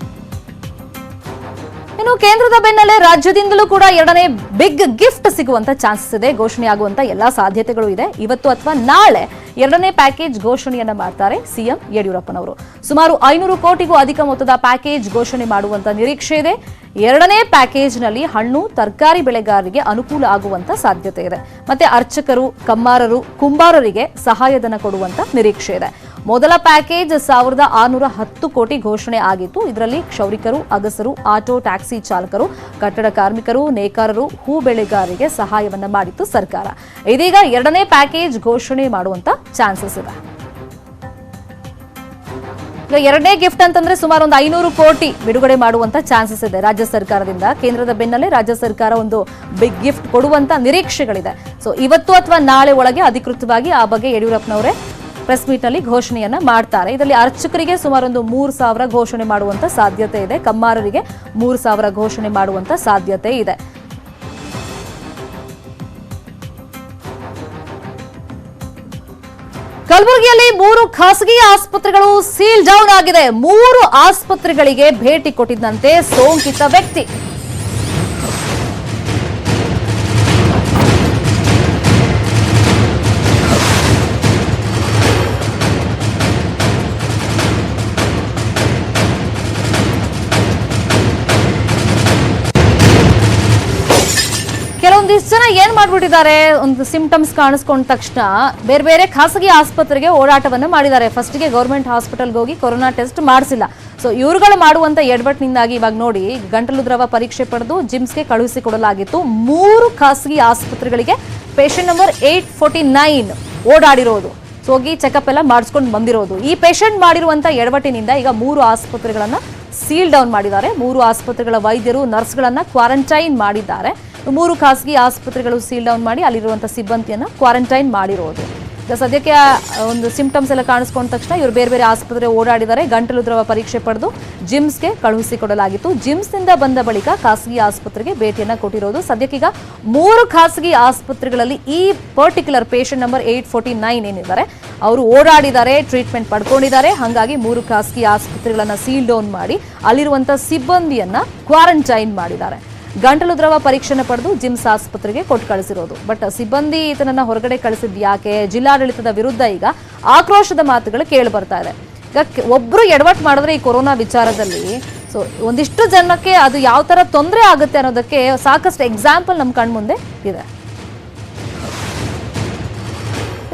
A: ಇನ್ನು ಕೇಂದ್ರದ ಬೆನ್ನಲ್ಲೇ ರಾಜ್ಯದಿಂದಲೂ ಕೂಡ ಎರಡನೇ ಬಿಗ್ ಗಿಫ್ಟ್ ಸಿಗುವಂತ ಚಾನ್ಸಸ್ ಇದೆ ಘೋಷಣೆ ಆಗುವಂತ ಎಲ್ಲಾ ಸಾಧ್ಯತೆಗಳು ಇದೆ. ಇವತ್ತು ಅಥವಾ ನಾಳೆ ಎರಡನೇ ಪ್ಯಾಕೇಜ್ ಘೋಷಣೆಯನ್ನ ಮಾಡ್ತಾರೆ ಸಿಎಂ ಯಡಿಯೂರಪ್ಪನವರು. ಸುಮಾರು ಐನೂರು ಕೋಟಿಗೂ ಅಧಿಕ ಮೊತ್ತದ ಪ್ಯಾಕೇಜ್ ಘೋಷಣೆ ಮಾಡುವಂತ ನಿರೀಕ್ಷೆ ಇದೆ. ಎರಡನೇ ಪ್ಯಾಕೇಜ್ನಲ್ಲಿ ಹಣ್ಣು, ತರಕಾರಿ ಬೆಳೆಗಾರರಿಗೆ ಅನುಕೂಲ ಆಗುವಂತ ಸಾಧ್ಯತೆ ಇದೆ. ಮತ್ತೆ ಅರ್ಚಕರು, ಕಮ್ಮಾರರು, ಕುಂಬಾರರಿಗೆ ಸಹಾಯಧನ ಕೊಡುವಂತ ನಿರೀಕ್ಷೆ ಇದೆ. ಮೊದಲ ಪ್ಯಾಕೇಜ್ ಸಾವಿರದ ಆರುನೂರ ಹತ್ತು ಕೋಟಿ ಘೋಷಣೆ ಆಗಿತ್ತು. ಇದರಲ್ಲಿ ಕ್ಷೌರಿಕರು, ಅಗಸರು, ಆಟೋ, ಟ್ಯಾಕ್ಸಿ ಚಾಲಕರು, ಕಟ್ಟಡ ಕಾರ್ಮಿಕರು, ನೇಕಾರರು, ಹೂ ಬೆಳೆಗಾರರಿಗೆ ಸಹಾಯವನ್ನು ಮಾಡಿತ್ತು ಸರ್ಕಾರ. ಇದೀಗ ಎರಡನೇ ಪ್ಯಾಕೇಜ್ ಘೋಷಣೆ ಮಾಡುವಂತ ಚಾನ್ಸಸ್ ಇದೆ. ಎರಡನೇ ಗಿಫ್ಟ್ ಅಂತಂದ್ರೆ ಸುಮಾರು ಒಂದು ಐನೂರು ಕೋಟಿ ಬಿಡುಗಡೆ ಮಾಡುವಂತ ಚಾನ್ಸಸ್ ಇದೆ ರಾಜ್ಯ ಸರ್ಕಾರದಿಂದ. ಕೇಂದ್ರದ ಬೆನ್ನಲ್ಲೇ ರಾಜ್ಯ ಸರ್ಕಾರ ಒಂದು ಬಿಗ್ ಗಿಫ್ಟ್ ಕೊಡುವಂತ ನಿರೀಕ್ಷೆಗಳಿದೆ. ಸೊ ಇವತ್ತು ಅಥವಾ ನಾಳೆ ಒಳಗೆ ಅಧಿಕೃತವಾಗಿ ಆ ಬಗ್ಗೆ ಯಡಿಯೂರಪ್ಪನವರೇ ಪ್ರೆಸ್ ಮೀಟ್ ಘೋಷಣೆಯನ್ನ ಮಾಡ್ತಾರೆ. ಇದರಲ್ಲಿ ಅರ್ಚಕರಿಗೆ ಸುಮಾರು ಒಂದು ಮೂರು ಸಾವಿರ ಘೋಷಣೆ ಮಾಡುವಂತ ಸಾಧ್ಯತೆ ಇದೆ. ಕಮ್ಮಾರರಿಗೆ ಮೂರು ಸಾವಿರ ಘೋಷಣೆ ಮಾಡುವಂತ ಸಾಧ್ಯತೆ ಇದೆ. ಕಲಬುರಗಿಯಲ್ಲಿ ಮೂರು ಖಾಸಗಿ ಆಸ್ಪತ್ರೆಗಳು ಸೀಲ್ ಡೌನ್ ಆಗಿದೆ. ಮೂರು ಆಸ್ಪತ್ರೆಗಳಿಗೆ ಭೇಟಿ ಕೊಟ್ಟಿದ್ದಂತೆ ಸೋಂಕಿತ ವ್ಯಕ್ತಿ. ಜನ ಏನ್ ಮಾಡ್ಬಿಟ್ಟಿದ್ದಾರೆ? ಒಂದು ಸಿಂಪ್ಟಮ್ಸ್ ಕಾಣಿಸ್ಕೊಂಡ ತಕ್ಷಣ ಬೇರೆ ಬೇರೆ ಖಾಸಗಿ ಆಸ್ಪತ್ರೆಗೆ ಓಡಾಟವನ್ನು ಮಾಡಿದ್ದಾರೆ. ಫಸ್ಟ್ಗೆ ಗೌರ್ಮೆಂಟ್ ಹಾಸ್ಪಿಟಲ್ಗೆ ಹೋಗಿ ಕೊರೋನಾ ಟೆಸ್ಟ್ ಮಾಡಿಸಿಲ್ಲ. ಸೊ ಇವರುಗಳು ಮಾಡುವಂತ ಎಡ್ಬಟ್ನಿಂದಾಗಿ ಇವಾಗ ನೋಡಿ, ಗಂಟಲು ದ್ರವ ಪರೀಕ್ಷೆ ಪಡೆದು ಜಿಮ್ಸ್ಗೆ ಕಳುಹಿಸಿಕೊಡಲಾಗಿತ್ತು. ಮೂರು ಖಾಸಗಿ ಆಸ್ಪತ್ರೆಗಳಿಗೆ patient number eight forty nine ಓಡಾಡಿರೋದು. So ಹೋಗಿ ಚೆಕಪ್ ಎಲ್ಲ ಮಾಡಿಸ್ಕೊಂಡು ಬಂದಿರೋದು. ಈ ಪೇಷಂಟ್ ಮಾಡಿರುವಂತ ಎಡವಟ್ಟಿನಿಂದ ಈಗ ಮೂರು ಆಸ್ಪತ್ರೆಗಳನ್ನ ಸೀಲ್ ಡೌನ್ ಮಾಡಿದ್ದಾರೆ. ಮೂರು ಆಸ್ಪತ್ರೆಗಳ ವೈದ್ಯರು ನರ್ಸ್ಗಳನ್ನ ಕ್ವಾರಂಟೈನ್ ಮಾಡಿದ್ದಾರೆ. ಮೂರು ಖಾಸಗಿ ಆಸ್ಪತ್ರೆಗಳು ಸೀಲ್ ಡೌನ್ ಮಾಡಿ ಅಲ್ಲಿರುವಂಥ ಸಿಬ್ಬಂದಿಯನ್ನು ಕ್ವಾರಂಟೈನ್ ಮಾಡಿರೋದು. ಈಗ ಸದ್ಯಕ್ಕೆ ಒಂದು ಸಿಂಪ್ಟಮ್ಸ್ ಎಲ್ಲ ಕಾಣಿಸ್ಕೊಂಡ ತಕ್ಷಣ ಇವರು ಬೇರೆ ಬೇರೆ ಆಸ್ಪತ್ರೆ ಓಡಾಡಿದ್ದಾರೆ. ಗಂಟಲು ದ್ರವ ಪರೀಕ್ಷೆ ಪಡೆದು ಜಿಮ್ಸ್ಗೆ ಕಳುಹಿಸಿಕೊಡಲಾಗಿತ್ತು ಜಿಮ್ಸ್ನಿಂದ ಬಂದ ಬಳಿಕ ಖಾಸಗಿ ಆಸ್ಪತ್ರೆಗೆ ಭೇಟಿಯನ್ನು ಕೊಟ್ಟಿರೋದು. ಸದ್ಯಕ್ಕೀಗ ಮೂರು ಖಾಸಗಿ ಆಸ್ಪತ್ರೆಗಳಲ್ಲಿ ಈ particular patient number eight forty nine ಏನಿದ್ದಾರೆ, ಅವರು ಓಡಾಡಿದ್ದಾರೆ ಟ್ರೀಟ್ಮೆಂಟ್ ಪಡ್ಕೊಂಡಿದ್ದಾರೆ. ಹಾಗಾಗಿ ಮೂರು ಖಾಸಗಿ ಆಸ್ಪತ್ರೆಗಳನ್ನು ಸೀಲ್ ಡೌನ್ ಮಾಡಿ ಅಲ್ಲಿರುವಂಥ ಸಿಬ್ಬಂದಿಯನ್ನು ಕ್ವಾರಂಟೈನ್ ಮಾಡಿದ್ದಾರೆ. ಗಂಟಲು ದ್ರವ ಪರೀಕ್ಷೆನ ಪಡೆದು ಜಿಮ್ಸ್ ಆಸ್ಪತ್ರೆಗೆ ಕೊಟ್ಟು ಕಳಿಸಿರೋದು. ಬಟ್ ಸಿಬ್ಬಂದಿ ಈತನನ್ನ ಹೊರಗಡೆ ಕಳಿಸಿದ್ ಯಾಕೆ? ಜಿಲ್ಲಾಡಳಿತದ ವಿರುದ್ಧ ಈಗ ಆಕ್ರೋಶದ ಮಾತುಗಳು ಕೇಳಿ ಬರ್ತಾ ಇದೆ. ಈಗ ಒಬ್ರು ಎಡವಟ್ ಮಾಡಿದ್ರೆ ಈ ಕೊರೋನಾ ವಿಚಾರದಲ್ಲಿ ಸೊ ಒಂದಿಷ್ಟು ಜನಕ್ಕೆ ಅದು ಯಾವ ತರ ತೊಂದರೆ ಆಗುತ್ತೆ ಅನ್ನೋದಕ್ಕೆ ಸಾಕಷ್ಟು ಎಕ್ಸಾಂಪಲ್ ನಮ್ಮ ಕಣ್ಮುಂದೆ ಇದೆ.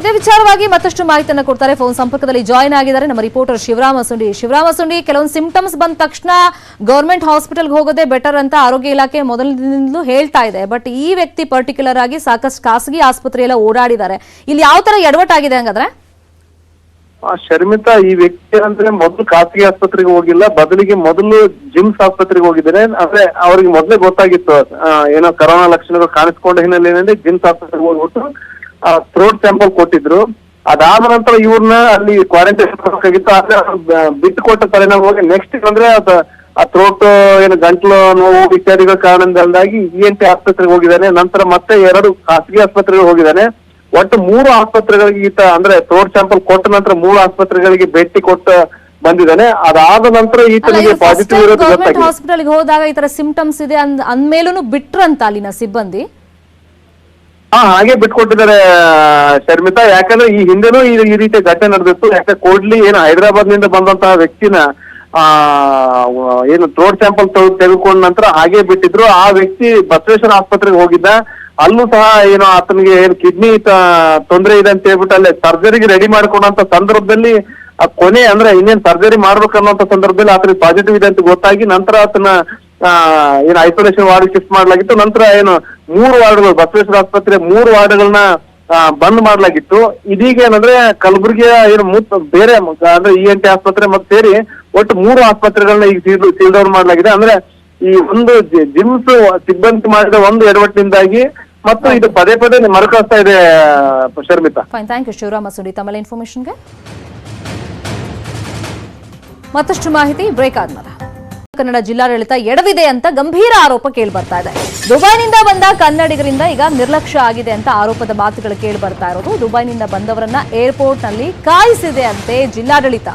A: ಇದೇ ವಿಚಾರವಾಗಿ ಮತ್ತಷ್ಟು ಮಾಹಿತಿಯನ್ನು ಕೊಡ್ತಾರೆ. ಫೋನ್ ಸಂಪರ್ಕದಲ್ಲಿ ಜಾಯಿನ್ ಆಗಿದ್ದಾರೆ ನಮ್ಮ ರಿಪೋರ್ಟರ್ ಶಿವರಾಮ ಸುಂಡಿ. ಶಿವರಾಮ ಸುಂಡಿ, ಕೆಲವೊಂದು ಸಿಂಪ್ಟಮ್ಸ್ ಬಂದ ತಕ್ಷಣ ಗೌರ್ಮೆಂಟ್ ಹಾಸ್ಪಿಟಲ್ಗೆ ಹೋಗೋದೇ ಬೆಟರ್ ಅಂತ ಆರೋಗ್ಯ ಇಲಾಖೆ ಮೊದಲಿನಿಂದಲೂ ಹೇಳ್ತಾ ಇದೆ. ಬಟ್ ಈ ವ್ಯಕ್ತಿ ಪರ್ಟಿಕ್ಯುಲರ್ ಆಗಿ ಸಾಕಷ್ಟು ಖಾಸಗಿ ಆಸ್ಪತ್ರೆ ಎಲ್ಲ ಓಡಾಡಿದ್ದಾರೆ. ಇಲ್ಲಿ ಯಾವ ತರ ಎಡವಟ್ಟಾಗಿದೆ ಹಂಗಾದ್ರೆ?
D: ಶರ್ಮಿತಾ, ಈ ವ್ಯಕ್ತಿ ಅಂದ್ರೆ ಮೊದಲು ಖಾಸಗಿ ಆಸ್ಪತ್ರೆಗೆ ಹೋಗಿಲ್ಲ, ಬದಲಿಗೆ ಮೊದಲು ಜಿಮ್ಸ್ ಆಸ್ಪತ್ರೆಗೆ ಹೋಗಿದ್ದಾರೆ ಅಂದ್ರೆ ಅವ್ರಿಗೆ ಮೊದಲೇ ಗೊತ್ತಾಗಿತ್ತು ಏನೋ ಕರೋನಾ ಲಕ್ಷಣಗಳು ಕಾಣಿಸ್ಕೊಂಡ ಹಿನ್ನೆಲೆಯಲ್ಲಿ ಜಿಮ್ಸ್ ಆಸ್ಪತ್ರೆಗೆ ಹೋಗ್ಬಿಟ್ಟು ಥ್ರೋಟ್ ಸ್ಯಾಂಪಲ್ ಕೊಟ್ಟಿದ್ರು. ಅದಾದ ನಂತರ ಇವ್ರನ್ನ ಅಲ್ಲಿ ಕ್ವಾರಂಟೈನ್ ಮಾಡಬೇಕಾಗಿತ್ತು. ಆದ್ರೆ ಬಿಟ್ಟು ಕೊಟ್ಟ ಪರಿಣಾಮವಾಗಿ ನೆಕ್ಸ್ಟ್ ಅಂದ್ರೆ ಅದ ಆ ಥ್ರೋಟ್ ಏನು ಗಂಟ್ಲು ನೋವು ಇತ್ಯಾದಿಗಳ ಕಾರಣದಿಂದಾಗಿ ಇ ಎನ್ ಟಿ ಆಸ್ಪತ್ರೆಗೆ ಹೋಗಿದ್ದಾನೆ. ನಂತರ ಮತ್ತೆ ಎರಡು ಖಾಸಗಿ ಆಸ್ಪತ್ರೆಗೆ ಹೋಗಿದ್ದಾನೆ. ಒಟ್ಟು ಮೂರು ಆಸ್ಪತ್ರೆಗಳಿಗೆ ಈತ ಅಂದ್ರೆ ಥ್ರೋಟ್ ಸ್ಯಾಂಪಲ್ ಕೊಟ್ಟ ನಂತರ ಮೂರು ಆಸ್ಪತ್ರೆಗಳಿಗೆ ಭೇಟಿ ಕೊಟ್ಟ ಬಂದಿದ್ದಾನೆ. ಅದಾದ ನಂತರ ಈತನಿಗೆ ಪಾಸಿಟಿವ್ ಇರೋದು
A: ಹಾಸ್ಪಿಟಲ್ಗೆ ಹೋದಾಗ ಈ ತರ ಸಿಂಪ್ಟಮ್ಸ್ ಇದೆ ಅಂದ್ ಅಂದ್ಮೇಲೂ ಬಿಟ್ರಂತ ಅಲ್ಲಿನ ಸಿಬ್ಬಂದಿ?
D: ಹಾ, ಹಾಗೆ ಬಿಟ್ಕೊಟ್ಟಿದ್ದಾರೆ, ಶರ್ಮಿತಾ. ಯಾಕಂದ್ರೆ ಈ ಹಿಂದೆನೂ ಈ ಈ ರೀತಿ ಘಟನೆ ನಡೆದಿತ್ತು. ಯಾಕಂದ್ರೆ ಕೋಡ್ಲಿ ಏನು ಹೈದರಾಬಾದ್ನಿಂದ ಬಂದಂತಹ ವ್ಯಕ್ತಿನ, ಆ ಏನು ಥ್ರೋಟ್ ಸ್ಯಾಂಪಲ್ ತೆಗೆದುಕೊಂಡ ನಂತರ ಹಾಗೆ ಬಿಟ್ಟಿದ್ರು. ಆ ವ್ಯಕ್ತಿ ಬಸವೇಶ್ವರ ಆಸ್ಪತ್ರೆಗೆ ಹೋಗಿದ್ದ. ಅಲ್ಲೂ ಸಹ ಏನು ಆತನಿಗೆ ಏನು ಕಿಡ್ನಿ ತೊಂದರೆ ಇದೆ ಅಂತ ಹೇಳ್ಬಿಟ್ಟು ಅಲ್ಲಿ ಸರ್ಜರಿಗೆ ರೆಡಿ ಮಾಡ್ಕೊಂಡಂತ ಸಂದರ್ಭದಲ್ಲಿ, ಆ ಕೊನೆ ಅಂದ್ರೆ ಇನ್ನೇನ್ ಸರ್ಜರಿ ಮಾಡ್ಬೇಕನ್ನುವಂತ ಸಂದರ್ಭದಲ್ಲಿ ಆತನಿಗೆ ಪಾಸಿಟಿವ್ ಇದೆ ಅಂತ ಗೊತ್ತಾಗಿ ನಂತರ ಆತನ ಏನು ಐಸೋಲೇಷನ್ ವಾರ್ಡ್ ಶಿಫ್ಟ್ ಮಾಡಲಾಗಿತ್ತು. ನಂತರ ಏನು ಮೂರು ವಾರ್ಡ್ಗಳು, ಬಸವೇಶ್ವರ ಆಸ್ಪತ್ರೆ ಮೂರು ವಾರ್ಡ್ಗಳನ್ನ ಬಂದ್ ಮಾಡಲಾಗಿತ್ತು. ಇದೀಗ ಏನಂದ್ರೆ ಕಲಬುರಗಿಯ ಏನು ಮುತ್, ಬೇರೆ ಅಂದ್ರೆ ಇ ಎನ್ ಟಿ ಆಸ್ಪತ್ರೆ ಮತ್ತೆ ಸೇರಿ ಒಟ್ಟು ಮೂರು ಆಸ್ಪತ್ರೆಗಳನ್ನ ಈಗ ಸೀಲ್ ಸೀಲ್ ಡೌನ್ ಮಾಡಲಾಗಿದೆ. ಅಂದ್ರೆ ಈ ಒಂದು ಜಿಮ್ಸ್ ಸಿಬ್ಬಂದಿ ಮಾಡಿದ ಒಂದು ಎಡವಟ್ಟಿನಿಂದಾಗಿ ಮತ್ತು ಇದು ಪದೇ ಪದೇ ಮರುಕಳಿಸ್ತಾ ಇದೆ, ಶರ್ಮಿತಾ.
A: ಯು ಶಿವರಾಮ ಮತ್ತಷ್ಟು ಮಾಹಿತಿ ಬ್ರೇಕ್ ಆದ್ಮೇಲೆ. ಕನ್ನಡ ಜಿಲ್ಲಾಡಳಿತ ಎಡವಿದೆ ಅಂತ ಗಂಭೀರ ಆರೋಪ ಕೇಳಿ ಬರ್ತಾ ಇದೆ. ದುಬೈನಿಂದ ಬಂದ ಕನ್ನಡಿಗರಿಂದ ಈಗ ನಿರ್ಲಕ್ಷ್ಯ ಆಗಿದೆ ಅಂತ ಆರೋಪದ ಮಾತುಗಳು ಕೇಳಿ ಬರ್ತಾ ಇರೋದು. ದುಬೈನಿಂದ ಬಂದವರನ್ನ ಏರ್ಪೋರ್ಟ್ನಲ್ಲಿ ಕಾಯಿಸಿದೆ ಅಂತೆ ಜಿಲ್ಲಾಡಳಿತ.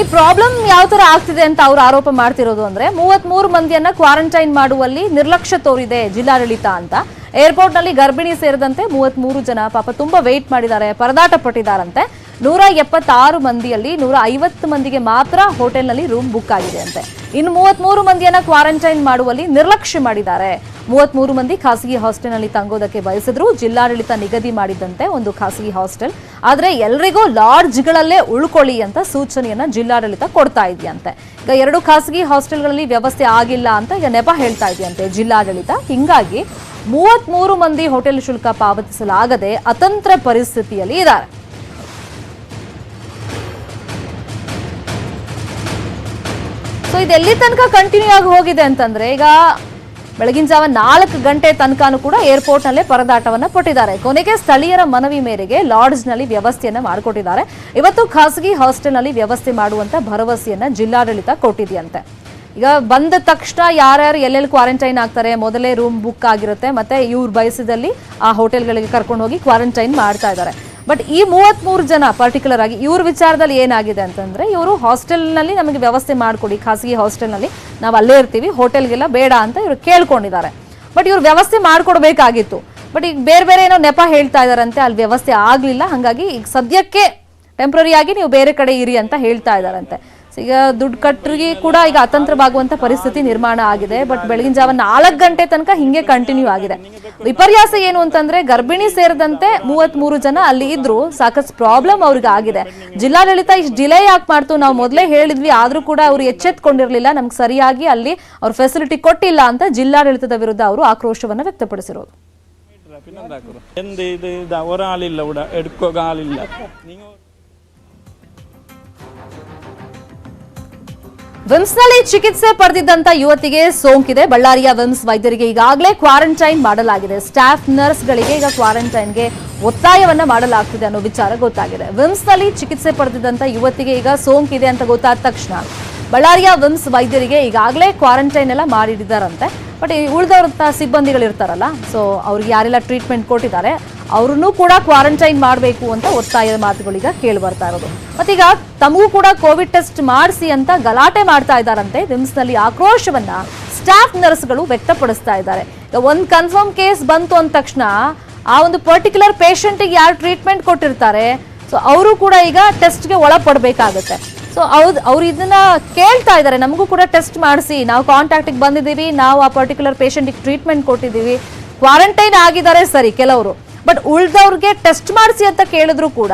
A: ಇಲ್ಲಿ ಪ್ರಾಬ್ಲಮ್ ಯಾವ ತರ ಆಗ್ತಿದೆ ಅಂತ ಅವರು ಆರೋಪ ಮಾಡ್ತಿರೋದು ಅಂದ್ರೆ ಮೂವತ್ತ್ ಮೂರು ಮಂದಿಯನ್ನ ಕ್ವಾರಂಟೈನ್ ಮಾಡುವಲ್ಲಿ ನಿರ್ಲಕ್ಷ್ಯ ತೋರಿದೆ ಜಿಲ್ಲಾಡಳಿತ ಅಂತ. ಏರ್ಪೋರ್ಟ್ನಲ್ಲಿ ಗರ್ಭಿಣಿ ಸೇರಿದಂತೆ ಮೂವತ್ತ್ ಮೂರು ಜನ ಪಾಪ ತುಂಬಾ ವೇಟ್ ಮಾಡಿದ್ದಾರೆ, ಪರದಾಟ ಪಟ್ಟಿದ್ದಾರಂತೆ. ನೂರ ಎಪ್ಪತ್ತಾರು ಮಂದಿಯಲ್ಲಿ ನೂರ ಐವತ್ತು ಮಂದಿಗೆ ಮಾತ್ರ ಹೋಟೆಲ್ನಲ್ಲಿ ರೂಮ್ ಬುಕ್ ಆಗಿದೆ ಅಂತೆ. ಇನ್ನು ಮೂವತ್ಮೂರು ಮಂದಿಯನ್ನ ಕ್ವಾರಂಟೈನ್ ಮಾಡುವಲ್ಲಿ ನಿರ್ಲಕ್ಷ್ಯ ಮಾಡಿದ್ದಾರೆ. ಮೂವತ್ಮೂರು ಮಂದಿ ಖಾಸಗಿ ಹಾಸ್ಟೆಲ್ನಲ್ಲಿ ತಂಗೋದಕ್ಕೆ ಬಯಸಿದ್ರು. ಜಿಲ್ಲಾಡಳಿತ ನಿಗದಿ ಮಾಡಿದಂತೆ ಒಂದು ಖಾಸಗಿ ಹಾಸ್ಟೆಲ್. ಆದರೆ ಎಲ್ರಿಗೂ ಲಾಡ್ಜ್ಗಳಲ್ಲೇ ಉಳ್ಕೊಳ್ಳಿ ಅಂತ ಸೂಚನೆಯನ್ನ ಜಿಲ್ಲಾಡಳಿತ ಕೊಡ್ತಾ ಇದೆಯಂತೆ. ಈಗ ಎರಡು ಖಾಸಗಿ ಹಾಸ್ಟೆಲ್ಗಳಲ್ಲಿ ವ್ಯವಸ್ಥೆ ಆಗಿಲ್ಲ ಅಂತ ಈಗ ನೆಪ ಹೇಳ್ತಾ ಇದೆಯಂತೆ ಜಿಲ್ಲಾಡಳಿತ. ಹಿಂಗಾಗಿ ಮೂವತ್ಮೂರು ಮಂದಿ ಹೋಟೆಲ್ ಶುಲ್ಕ ಪಾವತಿಸಲಾಗದೆ ಅತಂತ್ರ ಪರಿಸ್ಥಿತಿಯಲ್ಲಿ ಇದ್ದಾರೆ. ಸೊ ಇದೆಲ್ಲಿ ತನಕ ಕಂಟಿನ್ಯೂ ಆಗಿ ಹೋಗಿದೆ ಅಂತಂದ್ರೆ, ಈಗ ಬೆಳಗಿನ ಜಾವ ನಾಲ್ಕು ಗಂಟೆ ತನಕನೂ ಕೂಡ ಏರ್ಪೋರ್ಟ್ ನಲ್ಲೇ ಪರದಾಟವನ್ನ ಪಟ್ಟಿದ್ದಾರೆ ಕೊನೆಗೆ ಸ್ಥಳೀಯರ ಮನವಿ ಮೇರೆಗೆ ಲಾಡ್ಜ್ನಲ್ಲಿ ವ್ಯವಸ್ಥೆಯನ್ನ ಮಾಡಿಕೊಟ್ಟಿದ್ದಾರೆ. ಇವತ್ತು ಖಾಸಗಿ ಹಾಸ್ಟೆಲ್ನಲ್ಲಿ ವ್ಯವಸ್ಥೆ ಮಾಡುವಂತ ಭರವಸೆಯನ್ನ ಜಿಲ್ಲಾಡಳಿತ ಕೊಟ್ಟಿದೆಯಂತೆ. ಈಗ ಬಂದ ತಕ್ಷಣ ಯಾರ್ಯಾರು ಎಲ್ಲೆಲ್ಲಿ ಕ್ವಾರಂಟೈನ್ ಆಗ್ತಾರೆ, ಮೊದಲೇ ರೂಮ್ ಬುಕ್ ಆಗಿರುತ್ತೆ, ಮತ್ತೆ ಇವ್ರು ಬಯಸಿದಲ್ಲಿ ಆ ಹೋಟೆಲ್ಗಳಿಗೆ ಕರ್ಕೊಂಡು ಹೋಗಿ ಕ್ವಾರಂಟೈನ್ ಮಾಡ್ತಾ ಇದ್ದಾರೆ. ಬಟ್ ಈ ಮೂವತ್ಮೂರು ಜನ ಪರ್ಟಿಕ್ಯುಲರ್ ಆಗಿ ಇವ್ರ ವಿಚಾರದಲ್ಲಿ ಏನಾಗಿದೆ ಅಂತಂದ್ರೆ ಇವರು ಹಾಸ್ಟೆಲ್ನಲ್ಲಿ ನಮಗೆ ವ್ಯವಸ್ಥೆ ಮಾಡಿಕೊಡಿ, ಖಾಸಗಿ ಹಾಸ್ಟೆಲ್ನಲ್ಲಿ ನಾವು ಅಲ್ಲೇ ಇರ್ತೀವಿ ಹೋಟೆಲ್ಗೆಲ್ಲ ಬೇಡ ಅಂತ ಇವರು ಕೇಳ್ಕೊಂಡಿದ್ದಾರೆ. ಬಟ್ ಇವ್ರು ವ್ಯವಸ್ಥೆ ಮಾಡಿಕೊಡ್ಬೇಕಾಗಿತ್ತು. ಬಟ್ ಈಗ ಬೇರೆ ಬೇರೆ ಏನೋ ನೆಪ ಹೇಳ್ತಾ ಇದ್ದಾರಂತೆ, ಅಲ್ಲಿ ವ್ಯವಸ್ಥೆ ಆಗಲಿಲ್ಲ. ಹಾಗಾಗಿ ಈಗ ಸದ್ಯಕ್ಕೆ ಟೆಂಪ್ರರಿಯಾಗಿ ನೀವು ಬೇರೆ ಕಡೆ ಇರಿ ಅಂತ ಹೇಳ್ತಾ ಇದಾರಂತೆ So ಈಗ ದುಡ್ಡು ಕಟ್ಟರಿಗೆ ಕೂಡ ಈಗ ಅತಂತ್ರವಾಗುವಂತ ಪರಿಸ್ಥಿತಿ ನಿರ್ಮಾಣ ಆಗಿದೆ. ಬಟ್ ಬೆಳಗಿನ ಜಾವ ನಾಲ್ಕು ಗಂಟೆ ತನಕ ಹಿಂಗೆ ಕಂಟಿನ್ಯೂ ಆಗಿದೆ. ವಿಪರ್ಯಾಸ ಏನು ಅಂತಂದ್ರೆ ಗರ್ಭಿಣಿ ಸೇರಿದಂತೆ ಮೂವತ್ತ್ ಜನ ಅಲ್ಲಿ ಇದ್ರು ಸಾಕಷ್ಟು ಪ್ರಾಬ್ಲಮ್ ಅವ್ರಿಗೆ ಆಗಿದೆ. ಜಿಲ್ಲಾಡಳಿತ ಇಷ್ಟು ಡಿಲೇ ಯಾಕೆ ಮಾಡ್ತು ನಾವು ಮೊದಲೇ ಹೇಳಿದ್ವಿ, ಆದ್ರೂ ಕೂಡ ಅವರು ಎಚ್ಚೆತ್ಕೊಂಡಿರ್ಲಿಲ್ಲ. ನಮ್ಗೆ ಸರಿಯಾಗಿ ಅಲ್ಲಿ ಅವ್ರ ಫೆಸಿಲಿಟಿ ಕೊಟ್ಟಿಲ್ಲ ಅಂತ ಜಿಲ್ಲಾಡಳಿತದ ವಿರುದ್ಧ ಅವರು ಆಕ್ರೋಶವನ್ನ ವ್ಯಕ್ತಪಡಿಸಿರೋದು. ವಿಮ್ಸ್ನಲ್ಲಿ ಚಿಕಿತ್ಸೆ ಪಡೆದಿದ್ದಂತ ಯುವತಿಗೆ ಸೋಂಕಿದೆ. ಬಳ್ಳಾರಿಯ ವಿಮ್ಸ್ ವೈದ್ಯರಿಗೆ ಈಗಾಗಲೇ ಕ್ವಾರಂಟೈನ್ ಮಾಡಲಾಗಿದೆ. ಸ್ಟಾಫ್ ನರ್ಸ್ಗಳಿಗೆ ಈಗ ಕ್ವಾರಂಟೈನ್ಗೆ ಒತ್ತಾಯವನ್ನ ಮಾಡಲಾಗ್ತಿದೆ ಅನ್ನೋ ವಿಚಾರ ಗೊತ್ತಾಗಿದೆ. ವಿಮ್ಸ್ನಲ್ಲಿ ಚಿಕಿತ್ಸೆ ಪಡೆದಿದ್ದಂತ ಯುವತಿಗೆ ಈಗ ಸೋಂಕಿದೆ ಅಂತ ಗೊತ್ತಾದ ತಕ್ಷಣ ಬಳ್ಳಾರಿಯ ವಿಮ್ಸ್ ವೈದ್ಯರಿಗೆ ಈಗಾಗಲೇ ಕ್ವಾರಂಟೈನ್ ಎಲ್ಲ ಮಾಡಿದ್ದಾರಂತೆ ಬಟ್ ಈ ಉಳಿದವ್ರ ಸಿಬ್ಬಂದಿಗಳು ಇರ್ತಾರಲ್ಲ ಸೊ ಅವ್ರಿಗೆ ಯಾರೆಲ್ಲ ಟ್ರೀಟ್ಮೆಂಟ್ ಕೊಟ್ಟಿದ್ದಾರೆ, ಅವ್ರನ್ನೂ ಕೂಡ ಕ್ವಾರಂಟೈನ್ ಮಾಡಬೇಕು ಅಂತ ಒತ್ತಾಯದ ಮಾತುಗಳೀಗ ಕೇಳಿ ಬರ್ತಾ ಇರೋದು. ಮತ್ತೀಗ ತಮಗೂ ಕೂಡ ಕೋವಿಡ್ ಟೆಸ್ಟ್ ಮಾಡಿಸಿ ಅಂತ ಗಲಾಟೆ ಮಾಡ್ತಾ ಇದ್ದಾರಂತೆ. ವಿಮ್ಸ್ನಲ್ಲಿ ಆಕ್ರೋಶವನ್ನು ಸ್ಟಾಫ್ ನರ್ಸ್ಗಳು ವ್ಯಕ್ತಪಡಿಸ್ತಾ ಇದ್ದಾರೆ. ಒಂದು ಕನ್ಫರ್ಮ್ ಕೇಸ್ ಬಂತು ಅಂದ ತಕ್ಷಣ ಆ ಒಂದು ಪರ್ಟಿಕ್ಯುಲರ್ ಪೇಷಂಟಿಗೆ ಯಾರು ಟ್ರೀಟ್ಮೆಂಟ್ ಕೊಟ್ಟಿರ್ತಾರೆ ಸೊ ಅವರು ಕೂಡ ಈಗ ಟೆಸ್ಟ್ಗೆ ಒಳಪಡಬೇಕಾಗುತ್ತೆ. ಸೊ ಹೌದು ಅವ್ರು ಇದನ್ನ ಕೇಳ್ತಾ ಇದ್ದಾರೆ ನಮಗೂ ಕೂಡ ಟೆಸ್ಟ್ ಮಾಡಿಸಿ. ನಾವು ಕಾಂಟ್ಯಾಕ್ಟಿಗೆ ಬಂದಿದ್ದೀವಿ. ನಾವು ಆ ಪರ್ಟಿಕ್ಯುಲರ್ ಪೇಷಂಟಿಗೆ ಟ್ರೀಟ್ಮೆಂಟ್ ಕೊಟ್ಟಿದ್ದೀವಿ. ಕ್ವಾರಂಟೈನ್ ಆಗಿದ್ದಾರೆ ಸರಿ ಕೆಲವರು. ಬಟ್ ಉಳ್ದವ್ರಿಗೆ ಟೆಸ್ಟ್ ಮಾಡಿಸಿ ಅಂತ ಕೇಳಿದ್ರು ಕೂಡ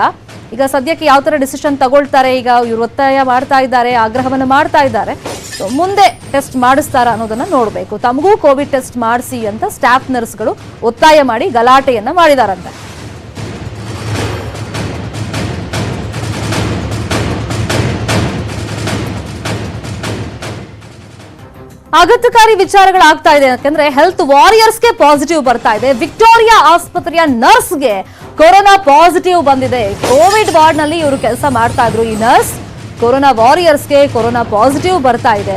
A: ಈಗ ಸದ್ಯಕ್ಕೆ ಯಾವ ಥರ ಡಿಸಿಷನ್ ತಗೊಳ್ತಾರೆ? ಈಗ ಇವ್ರು ಒತ್ತಾಯ ಮಾಡ್ತಾ ಇದ್ದಾರೆ, ಆಗ್ರಹವನ್ನು ಮಾಡ್ತಾ ಇದ್ದಾರೆ. ಸೊ ಮುಂದೆ ಟೆಸ್ಟ್ ಮಾಡಿಸ್ತಾರ ಅನ್ನೋದನ್ನು ನೋಡಬೇಕು. ತಮಗೂ ಕೋವಿಡ್ ಟೆಸ್ಟ್ ಮಾಡಿಸಿ ಅಂತ ಸ್ಟಾಫ್ ನರ್ಸ್ಗಳು ಒತ್ತಾಯ ಮಾಡಿ ಗಲಾಟೆಯನ್ನು ಮಾಡಿದಾರಂತೆ. ಆಘಾತಕಾರಿ ವಿಚಾರಗಳಾಗ್ತಾ ಇದೆ. ಯಾಕಂದ್ರೆ ಹೆಲ್ತ್ ವಾರಿಯರ್ಸ್ಗೆ ಪಾಸಿಟಿವ್ ಬರ್ತಾ ಇದೆ. ವಿಕ್ಟೋರಿಯಾ ಆಸ್ಪತ್ರೆಯ ನರ್ಸ್ಗೆ ಕೊರೋನಾ ಪಾಸಿಟಿವ್ ಬಂದಿದೆ. ಕೋವಿಡ್ ವಾರ್ಡ್ನಲ್ಲಿ ಇವರು ಕೆಲಸ ಮಾಡ್ತಾ ಇದ್ರು. ಈ ನರ್ಸ್ ಕೊರೋನಾ ವಾರಿಯರ್ಸ್ಗೆ ಕೊರೋನಾ ಪಾಸಿಟಿವ್ ಬರ್ತಾ ಇದೆ.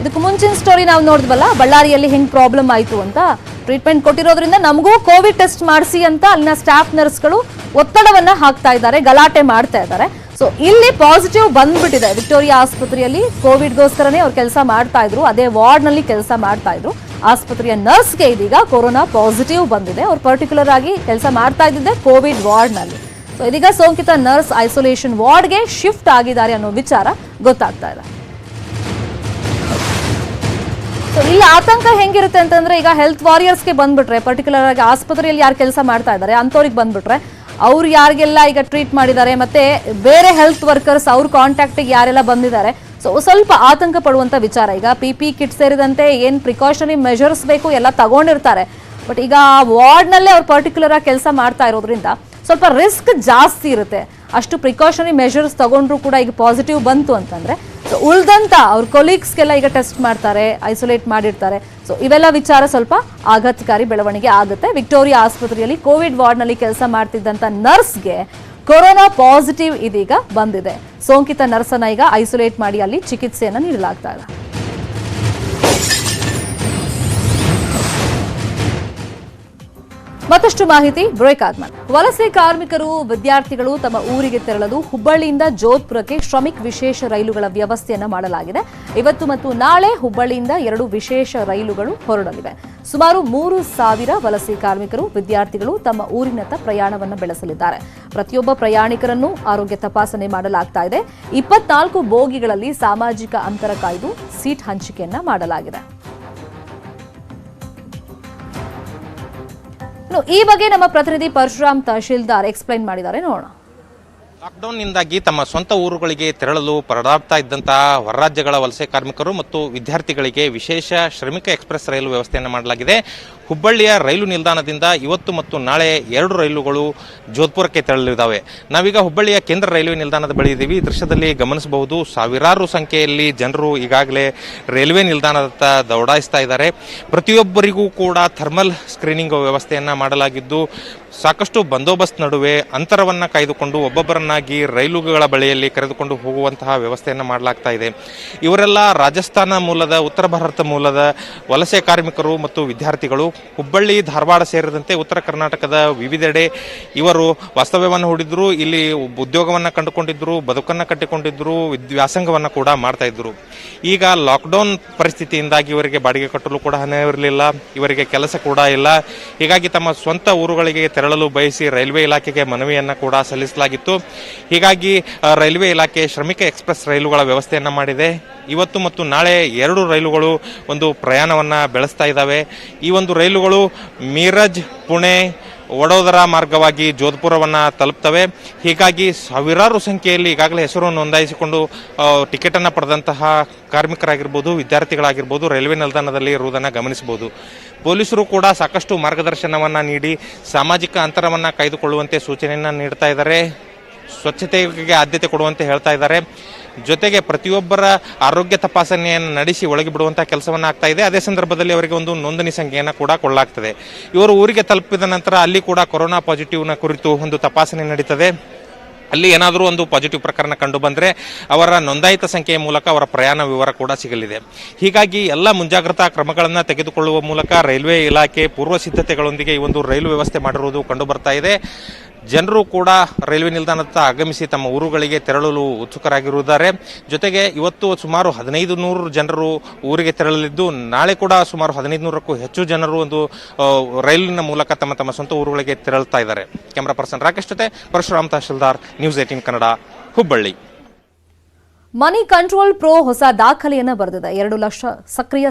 A: ಇದಕ್ಕೆ ಮುಂಚಿನ ಸ್ಟೋರಿ ನಾವು ನೋಡಿದ್ವಲ್ಲ, ಬಳ್ಳಾರಿಯಲ್ಲಿ ಹೆಂಗ್ ಪ್ರಾಬ್ಲಮ್ ಆಯಿತು ಅಂತ ಟ್ರೀಟ್ಮೆಂಟ್ ಕೊಟ್ಟಿರೋದ್ರಿಂದ ನಮಗೂ ಕೋವಿಡ್ ಟೆಸ್ಟ್ ಮಾಡಿಸಿ ಅಂತ ಅಲ್ಲಿನ ಸ್ಟಾಫ್ ನರ್ಸ್ಗಳು ಒತ್ತಡವನ್ನ ಹಾಕ್ತಾ ಇದ್ದಾರೆ, ಗಲಾಟೆ ಮಾಡ್ತಾ ಇದ್ದಾರೆ. ಸೊ ಇಲ್ಲಿ ಪಾಸಿಟಿವ್ ಬಂದ್ಬಿಟ್ಟಿದೆ. ವಿಕ್ಟೋರಿಯಾ ಆಸ್ಪತ್ರೆಯಲ್ಲಿ ಕೋವಿಡ್ಗೋಸ್ಕರನೇ ಅವ್ರು ಕೆಲಸ ಮಾಡ್ತಾ ಇದ್ರು. ಅದೇ ವಾರ್ಡ್ನಲ್ಲಿ ಕೆಲಸ ಮಾಡ್ತಾ ಇದ್ರು. ಆಸ್ಪತ್ರೆಯ ನರ್ಸ್ಗೆ ಇದೀಗ ಕೊರೋನಾ ಪಾಸಿಟಿವ್ ಬಂದಿದೆ. ಅವ್ರು ಪರ್ಟಿಕ್ಯುಲರ್ ಆಗಿ ಕೆಲಸ ಮಾಡ್ತಾ ಇದ್ದಿದ್ದೆ ಕೋವಿಡ್ ವಾರ್ಡ್ನಲ್ಲಿ. ಸೊ ಇದೀಗ ಸೋಂಕಿತ ನರ್ಸ್ ಐಸೋಲೇಷನ್ ವಾರ್ಡ್ಗೆ ಶಿಫ್ಟ್ ಆಗಿದ್ದಾರೆ ಅನ್ನೋ ವಿಚಾರ ಗೊತ್ತಾಗ್ತಾ ಇದೆ. ಸೊ ಇಲ್ಲಿ ಆತಂಕ ಹೆಂಗಿರುತ್ತೆ ಅಂತಂದ್ರೆ ಈಗ ಹೆಲ್ತ್ ವಾರಿಯರ್ಸ್ಗೆ ಬಂದ್ಬಿಟ್ರೆ ಪರ್ಟಿಕ್ಯುಲರ್ ಆಗಿ ಆಸ್ಪತ್ರೆಯಲ್ಲಿ ಯಾರು ಕೆಲಸ ಮಾಡ್ತಾ ಇದ್ದಾರೆ, ಅಂಥವ್ರಿಗೆ ಬಂದ್ಬಿಟ್ರೆ ಅವ್ರು ಯಾರಿಗೆಲ್ಲ ಈಗ ಟ್ರೀಟ್ ಮಾಡಿದ್ದಾರೆ ಮತ್ತೆ ಬೇರೆ ಹೆಲ್ತ್ ವರ್ಕರ್ಸ್ ಅವ್ರ ಕಾಂಟ್ಯಾಕ್ಟಿಗೆ ಯಾರೆಲ್ಲ ಬಂದಿದ್ದಾರೆ? ಸೊ ಸ್ವಲ್ಪ ಆತಂಕ ಪಡುವಂತ ವಿಚಾರ. ಈಗ ಪಿ ಪಿ ಕಿಟ್ ಸೇರಿದಂತೆ ಏನ್ ಪ್ರಿಕಾಷನರಿ ಮೆಷರ್ಸ್ ಬೇಕು ಎಲ್ಲ ತಗೊಂಡಿರ್ತಾರೆ. ಬಟ್ ಈಗ ವಾರ್ಡ್ನಲ್ಲೇ ಅವ್ರು ಪರ್ಟಿಕ್ಯುಲರ್ ಆಗಿ ಕೆಲಸ ಮಾಡ್ತಾ ಇರೋದ್ರಿಂದ ಸ್ವಲ್ಪ ರಿಸ್ಕ್ ಜಾಸ್ತಿ ಇರುತ್ತೆ. ಅಷ್ಟು ಪ್ರಿಕಾಷನರಿ ಮೆಷರ್ಸ್ ತಗೊಂಡ್ರು ಕೂಡ ಈಗ ಪಾಸಿಟಿವ್ ಬಂತು ಅಂತಂದ್ರೆ ಸೊ ಉಳ್ದಂತ ಅವ್ರ ಕೊಲೀಗ್ಸ್ಗೆಲ್ಲ ಈಗ ಟೆಸ್ಟ್ ಮಾಡ್ತಾರೆ ಐಸೋಲೇಟ್ ಮಾಡಿರ್ತಾರೆ. ಸೊ ಇವೆಲ್ಲ ವಿಚಾರ ಸ್ವಲ್ಪ ಆಘಾತಕಾರಿ ಬೆಳವಣಿಗೆ ಆಗುತ್ತೆ. ವಿಕ್ಟೋರಿಯಾ ಆಸ್ಪತ್ರೆಯಲ್ಲಿ ಕೋವಿಡ್ ವಾರ್ಡ್ನಲ್ಲಿ ಕೆಲಸ ಮಾಡ್ತಿದ್ದಂತ ನರ್ಸ್ಗೆ ಕೊರೋನಾ ಪಾಸಿಟಿವ್ ಇದೀಗ ಬಂದಿದೆ. ಸೋಂಕಿತ ನರ್ಸನ್ನ ಈಗ ಐಸೋಲೇಟ್ ಮಾಡಿ ಅಲ್ಲಿ ಚಿಕಿತ್ಸೆಯನ್ನು ನೀಡಲಾಗ್ತಾ ಇದೆ. ಮತ್ತಷ್ಟು ಮಾಹಿತಿ ಬ್ರೇಕ್ ಆದ್ಮೇಲೆ. ವಲಸೆ ಕಾರ್ಮಿಕರು, ವಿದ್ಯಾರ್ಥಿಗಳು ತಮ್ಮ ಊರಿಗೆ ತೆರಳಲು ಹುಬ್ಬಳ್ಳಿಯಿಂದ ಜೋಧ್ಪುರಕ್ಕೆ ಶ್ರಮಿಕ್ ವಿಶೇಷ ರೈಲುಗಳ ವ್ಯವಸ್ಥೆಯನ್ನು ಮಾಡಲಾಗಿದೆ. ಇವತ್ತು ಮತ್ತು ನಾಳೆ ಹುಬ್ಬಳ್ಳಿಯಿಂದ ಎರಡು ವಿಶೇಷ ರೈಲುಗಳು ಹೊರಡಲಿವೆ. ಸುಮಾರು ಮೂರು ಸಾವಿರ ವಲಸೆ ಕಾರ್ಮಿಕರು, ವಿದ್ಯಾರ್ಥಿಗಳು ತಮ್ಮ ಊರಿನತ್ತ ಪ್ರಯಾಣವನ್ನು ಬೆಳೆಸಲಿದ್ದಾರೆ. ಪ್ರತಿಯೊಬ್ಬ ಪ್ರಯಾಣಿಕರನ್ನು ಆರೋಗ್ಯ ತಪಾಸಣೆ ಮಾಡಲಾಗ್ತಾ ಇದೆ. ಇಪ್ಪತ್ನಾಲ್ಕು ಬೋಗಿಗಳಲ್ಲಿ ಸಾಮಾಜಿಕ ಅಂತರ ಕಾಯ್ದು ಸೀಟ್ ಹಂಚಿಕೆಯನ್ನ ಮಾಡಲಾಗಿದೆ. ಈ ಬಗ್ಗೆ ನಮ್ಮ ಪ್ರತಿನಿಧಿ ಪರಶುರಾಮ್ ತಹಶೀಲ್ದಾರ್ ಎಕ್ಸ್ಪ್ಲೈನ್ ಮಾಡಿದ್ದಾರೆ. ನೋಡೋಣ.
E: ಲಾಕ್ಡೌನ್ನಿಂದಾಗಿ ತಮ್ಮ ಸ್ವಂತ ಊರುಗಳಿಗೆ ತೆರಳಲು ಪರದಾಡ್ತಾ ಇದ್ದಂತಹ ಹೊರರಾಜ್ಯಗಳ ವಲಸೆ ಕಾರ್ಮಿಕರು ಮತ್ತು ವಿದ್ಯಾರ್ಥಿಗಳಿಗೆ ವಿಶೇಷ ಶ್ರಮಿಕ ಎಕ್ಸ್ಪ್ರೆಸ್ ರೈಲು ವ್ಯವಸ್ಥೆಯನ್ನು ಮಾಡಲಾಗಿದೆ. ಹುಬ್ಬಳ್ಳಿಯ ರೈಲು ನಿಲ್ದಾಣದಿಂದ ಇವತ್ತು ಮತ್ತು ನಾಳೆ ಎರಡು ರೈಲುಗಳು ಜೋಧ್ಪುರಕ್ಕೆ ತೆರಳಲಿದ್ದಾವೆ. ನಾವೀಗ ಹುಬ್ಬಳ್ಳಿಯ ಕೇಂದ್ರ ರೈಲ್ವೆ ನಿಲ್ದಾಣದ ಬಳಿ ಇದ್ದೀವಿ. ದೃಶ್ಯದಲ್ಲಿ ಗಮನಿಸಬಹುದು, ಸಾವಿರಾರು ಸಂಖ್ಯೆಯಲ್ಲಿ ಜನರು ಈಗಾಗಲೇ ರೈಲ್ವೆ ನಿಲ್ದಾಣದತ್ತ ದೌಡಾಯಿಸ್ತಾ ಇದ್ದಾರೆ. ಪ್ರತಿಯೊಬ್ಬರಿಗೂ ಕೂಡ ಥರ್ಮಲ್ ಸ್ಕ್ರೀನಿಂಗ್ ವ್ಯವಸ್ಥೆಯನ್ನು ಮಾಡಲಾಗಿದ್ದು ಸಾಕಷ್ಟು ಬಂದೋಬಸ್ತ್ ನಡುವೆ ಅಂತರವನ್ನು ಕಾಯ್ದುಕೊಂಡು ಒಬ್ಬೊಬ್ಬರನ್ನಾಗಿ ರೈಲುಗಳ ಬಳಿಯಲ್ಲಿ ಕರೆದುಕೊಂಡು ಹೋಗುವಂತಹ ವ್ಯವಸ್ಥೆಯನ್ನು ಮಾಡಲಾಗ್ತಾ ಇದೆ. ಇವರೆಲ್ಲ ರಾಜಸ್ಥಾನ ಮೂಲದ, ಉತ್ತರ ಭಾರತ ಮೂಲದ ವಲಸೆ ಕಾರ್ಮಿಕರು ಮತ್ತು ವಿದ್ಯಾರ್ಥಿಗಳು. ಹುಬ್ಬಳ್ಳಿ, ಧಾರವಾಡ ಸೇರಿದಂತೆ ಉತ್ತರ ಕರ್ನಾಟಕದ ವಿವಿಧೆಡೆ ಇವರು ವಾಸ್ತವ್ಯವನ್ನು ಹೂಡಿದ್ರು, ಇಲ್ಲಿ ಉದ್ಯೋಗವನ್ನು ಕಂಡುಕೊಂಡಿದ್ದರು ಬದುಕನ್ನು ಕಟ್ಟಿಕೊಂಡಿದ್ದರು ವ್ಯಾಸಂಗವನ್ನು ಕೂಡ ಮಾಡ್ತಾ ಇದ್ರು. ಈಗ ಲಾಕ್ಡೌನ್ ಪರಿಸ್ಥಿತಿಯಿಂದಾಗಿ ಇವರಿಗೆ ಬಾಡಿಗೆ ಕಟ್ಟಲು ಕೂಡ ಹಣ ಇರಲಿಲ್ಲ, ಇವರಿಗೆ ಕೆಲಸ ಕೂಡ ಇಲ್ಲ. ಹೀಗಾಗಿ ತಮ್ಮ ಸ್ವಂತ ಊರುಗಳಿಗೆ ತೆರಳಲು ಬಯಸಿ ರೈಲ್ವೆ ಇಲಾಖೆಗೆ ಮನವಿಯನ್ನು ಕೂಡ ಸಲ್ಲಿಸಲಾಗಿತ್ತು. ಹೀಗಾಗಿ ರೈಲ್ವೆ ಇಲಾಖೆ ಶ್ರಮಿಕ ಎಕ್ಸ್ಪ್ರೆಸ್ ರೈಲುಗಳ ವ್ಯವಸ್ಥೆಯನ್ನು ಮಾಡಿದೆ. ಇವತ್ತು ಮತ್ತು ನಾಳೆ ಎರಡು ರೈಲುಗಳು ಒಂದು ಪ್ರಯಾಣವನ್ನು ಬೆಳೆಸ್ತಾ ಇದ್ದಾವೆ ಈ ಒಂದು ರೈಲುಗಳು ಮೀರಜ್, ಪುಣೆ ವಡೋದರ ಮಾರ್ಗವಾಗಿ ಜೋಧ್ಪುರವನ್ನು ತಲುಪ್ತವೆ. ಹೀಗಾಗಿ ಸಾವಿರಾರು ಸಂಖ್ಯೆಯಲ್ಲಿ ಈಗಾಗಲೇ ಹೆಸರು ನೋಂದಾಯಿಸಿಕೊಂಡು ಟಿಕೆಟನ್ನು ಪಡೆದಂತಹ ಕಾರ್ಮಿಕರಾಗಿರ್ಬೋದು, ವಿದ್ಯಾರ್ಥಿಗಳಾಗಿರ್ಬೋದು, ರೈಲ್ವೆ ನಿಲ್ದಾಣದಲ್ಲಿ ಇರುವುದನ್ನು ಗಮನಿಸಬಹುದು. ಪೊಲೀಸರು ಕೂಡ ಸಾಕಷ್ಟು ಮಾರ್ಗದರ್ಶನವನ್ನ ನೀಡಿ, ಸಾಮಾಜಿಕ ಅಂತರವನ್ನ ಕಾಯ್ದುಕೊಳ್ಳುವಂತೆ ಸೂಚನೆಯನ್ನ ನೀಡ್ತಾ ಇದ್ದಾರೆ. ಸ್ವಚ್ಛತೆಗೆ ಆದ್ಯತೆ ಕೊಡುವಂತೆ ಹೇಳ್ತಾ ಇದ್ದಾರೆ. ಜೊತೆಗೆ ಪ್ರತಿಯೊಬ್ಬರ ಆರೋಗ್ಯ ತಪಾಸಣೆಯನ್ನು ನಡೆಸಿ ಒಳಗೆ ಬಿಡುವಂತಹ ಕೆಲಸವನ್ನು ಆಗ್ತಾ ಇದೆ. ಅದೇ ಸಂದರ್ಭದಲ್ಲಿ ಅವರಿಗೆ ಒಂದು ನೋಂದಣಿ ಸಂಖ್ಯೆಯನ್ನು ಕೂಡ ಕೊಳ್ಳಲಾಗ್ತದೆ ಇವರು ಊರಿಗೆ ತಲುಪಿದ ನಂತರ ಅಲ್ಲಿ ಕೂಡ ಕೊರೋನಾ ಪಾಸಿಟಿವ್ನ ಕುರಿತು ಒಂದು ತಪಾಸಣೆ ನಡೀತದೆ. ಅಲ್ಲಿ ಏನಾದರೂ ಒಂದು ಪಾಸಿಟಿವ್ ಪ್ರಕರಣ ಕಂಡು ಬಂದರೆ ಅವರ ನೋಂದಾಯಿತ ಸಂಖ್ಯೆಯ ಮೂಲಕ ಅವರ ಪ್ರಯಾಣ ವಿವರ ಕೂಡ ಸಿಗಲಿದೆ. ಹೀಗಾಗಿ ಎಲ್ಲ ಮುಂಜಾಗ್ರತಾ ಕ್ರಮಗಳನ್ನು ತೆಗೆದುಕೊಳ್ಳುವ ಮೂಲಕ ರೈಲ್ವೆ ಇಲಾಖೆ ಪೂರ್ವ ಸಿದ್ಧತೆಗಳೊಂದಿಗೆ ಈ ಒಂದು ರೈಲು ವ್ಯವಸ್ಥೆ ಮಾಡಿರುವುದು ಕಂಡು ಬರ್ತಾ ಇದೆ. ಜನರು ಕೂಡ ರೈಲ್ವೆ ನಿಲ್ದಾಣದತ್ತ ಆಗಮಿಸಿ ತಮ್ಮ ಊರುಗಳಿಗೆ ತೆರಳಲು ಉತ್ಸುಕರಾಗಿರುತ್ತಾರೆ. ಜೊತೆಗೆ ಇವತ್ತು ಸುಮಾರು ಹದಿನೈದು ನೂರು ಜನರು ಊರಿಗೆ ತೆರಳಲಿದ್ದು, ನಾಳೆ ಕೂಡ ಸುಮಾರು ಹದಿನೈದು ನೂರಕ್ಕೂ ಹೆಚ್ಚು ಜನರು ಒಂದು ರೈಲಿನ ಮೂಲಕ ತಮ್ಮ ತಮ್ಮ ಸ್ವಂತ ಊರುಗಳಿಗೆ ತೆರಳುತ್ತಾ ಇದ್ದಾರೆ. ಕ್ಯಾಮರಾ ಪರ್ಸನ್ ರಾಕೇಶ್ ಜೊತೆ Parashuram Tahsildar, news eighteen Kannada,
A: Hubballi. Moneycontrol Pro ಹೊಸ ದಾಖಲೆಯನ್ನು ಬರೆದಿದೆ. ಎರಡು ಲಕ್ಷ ಸಕ್ರಿಯ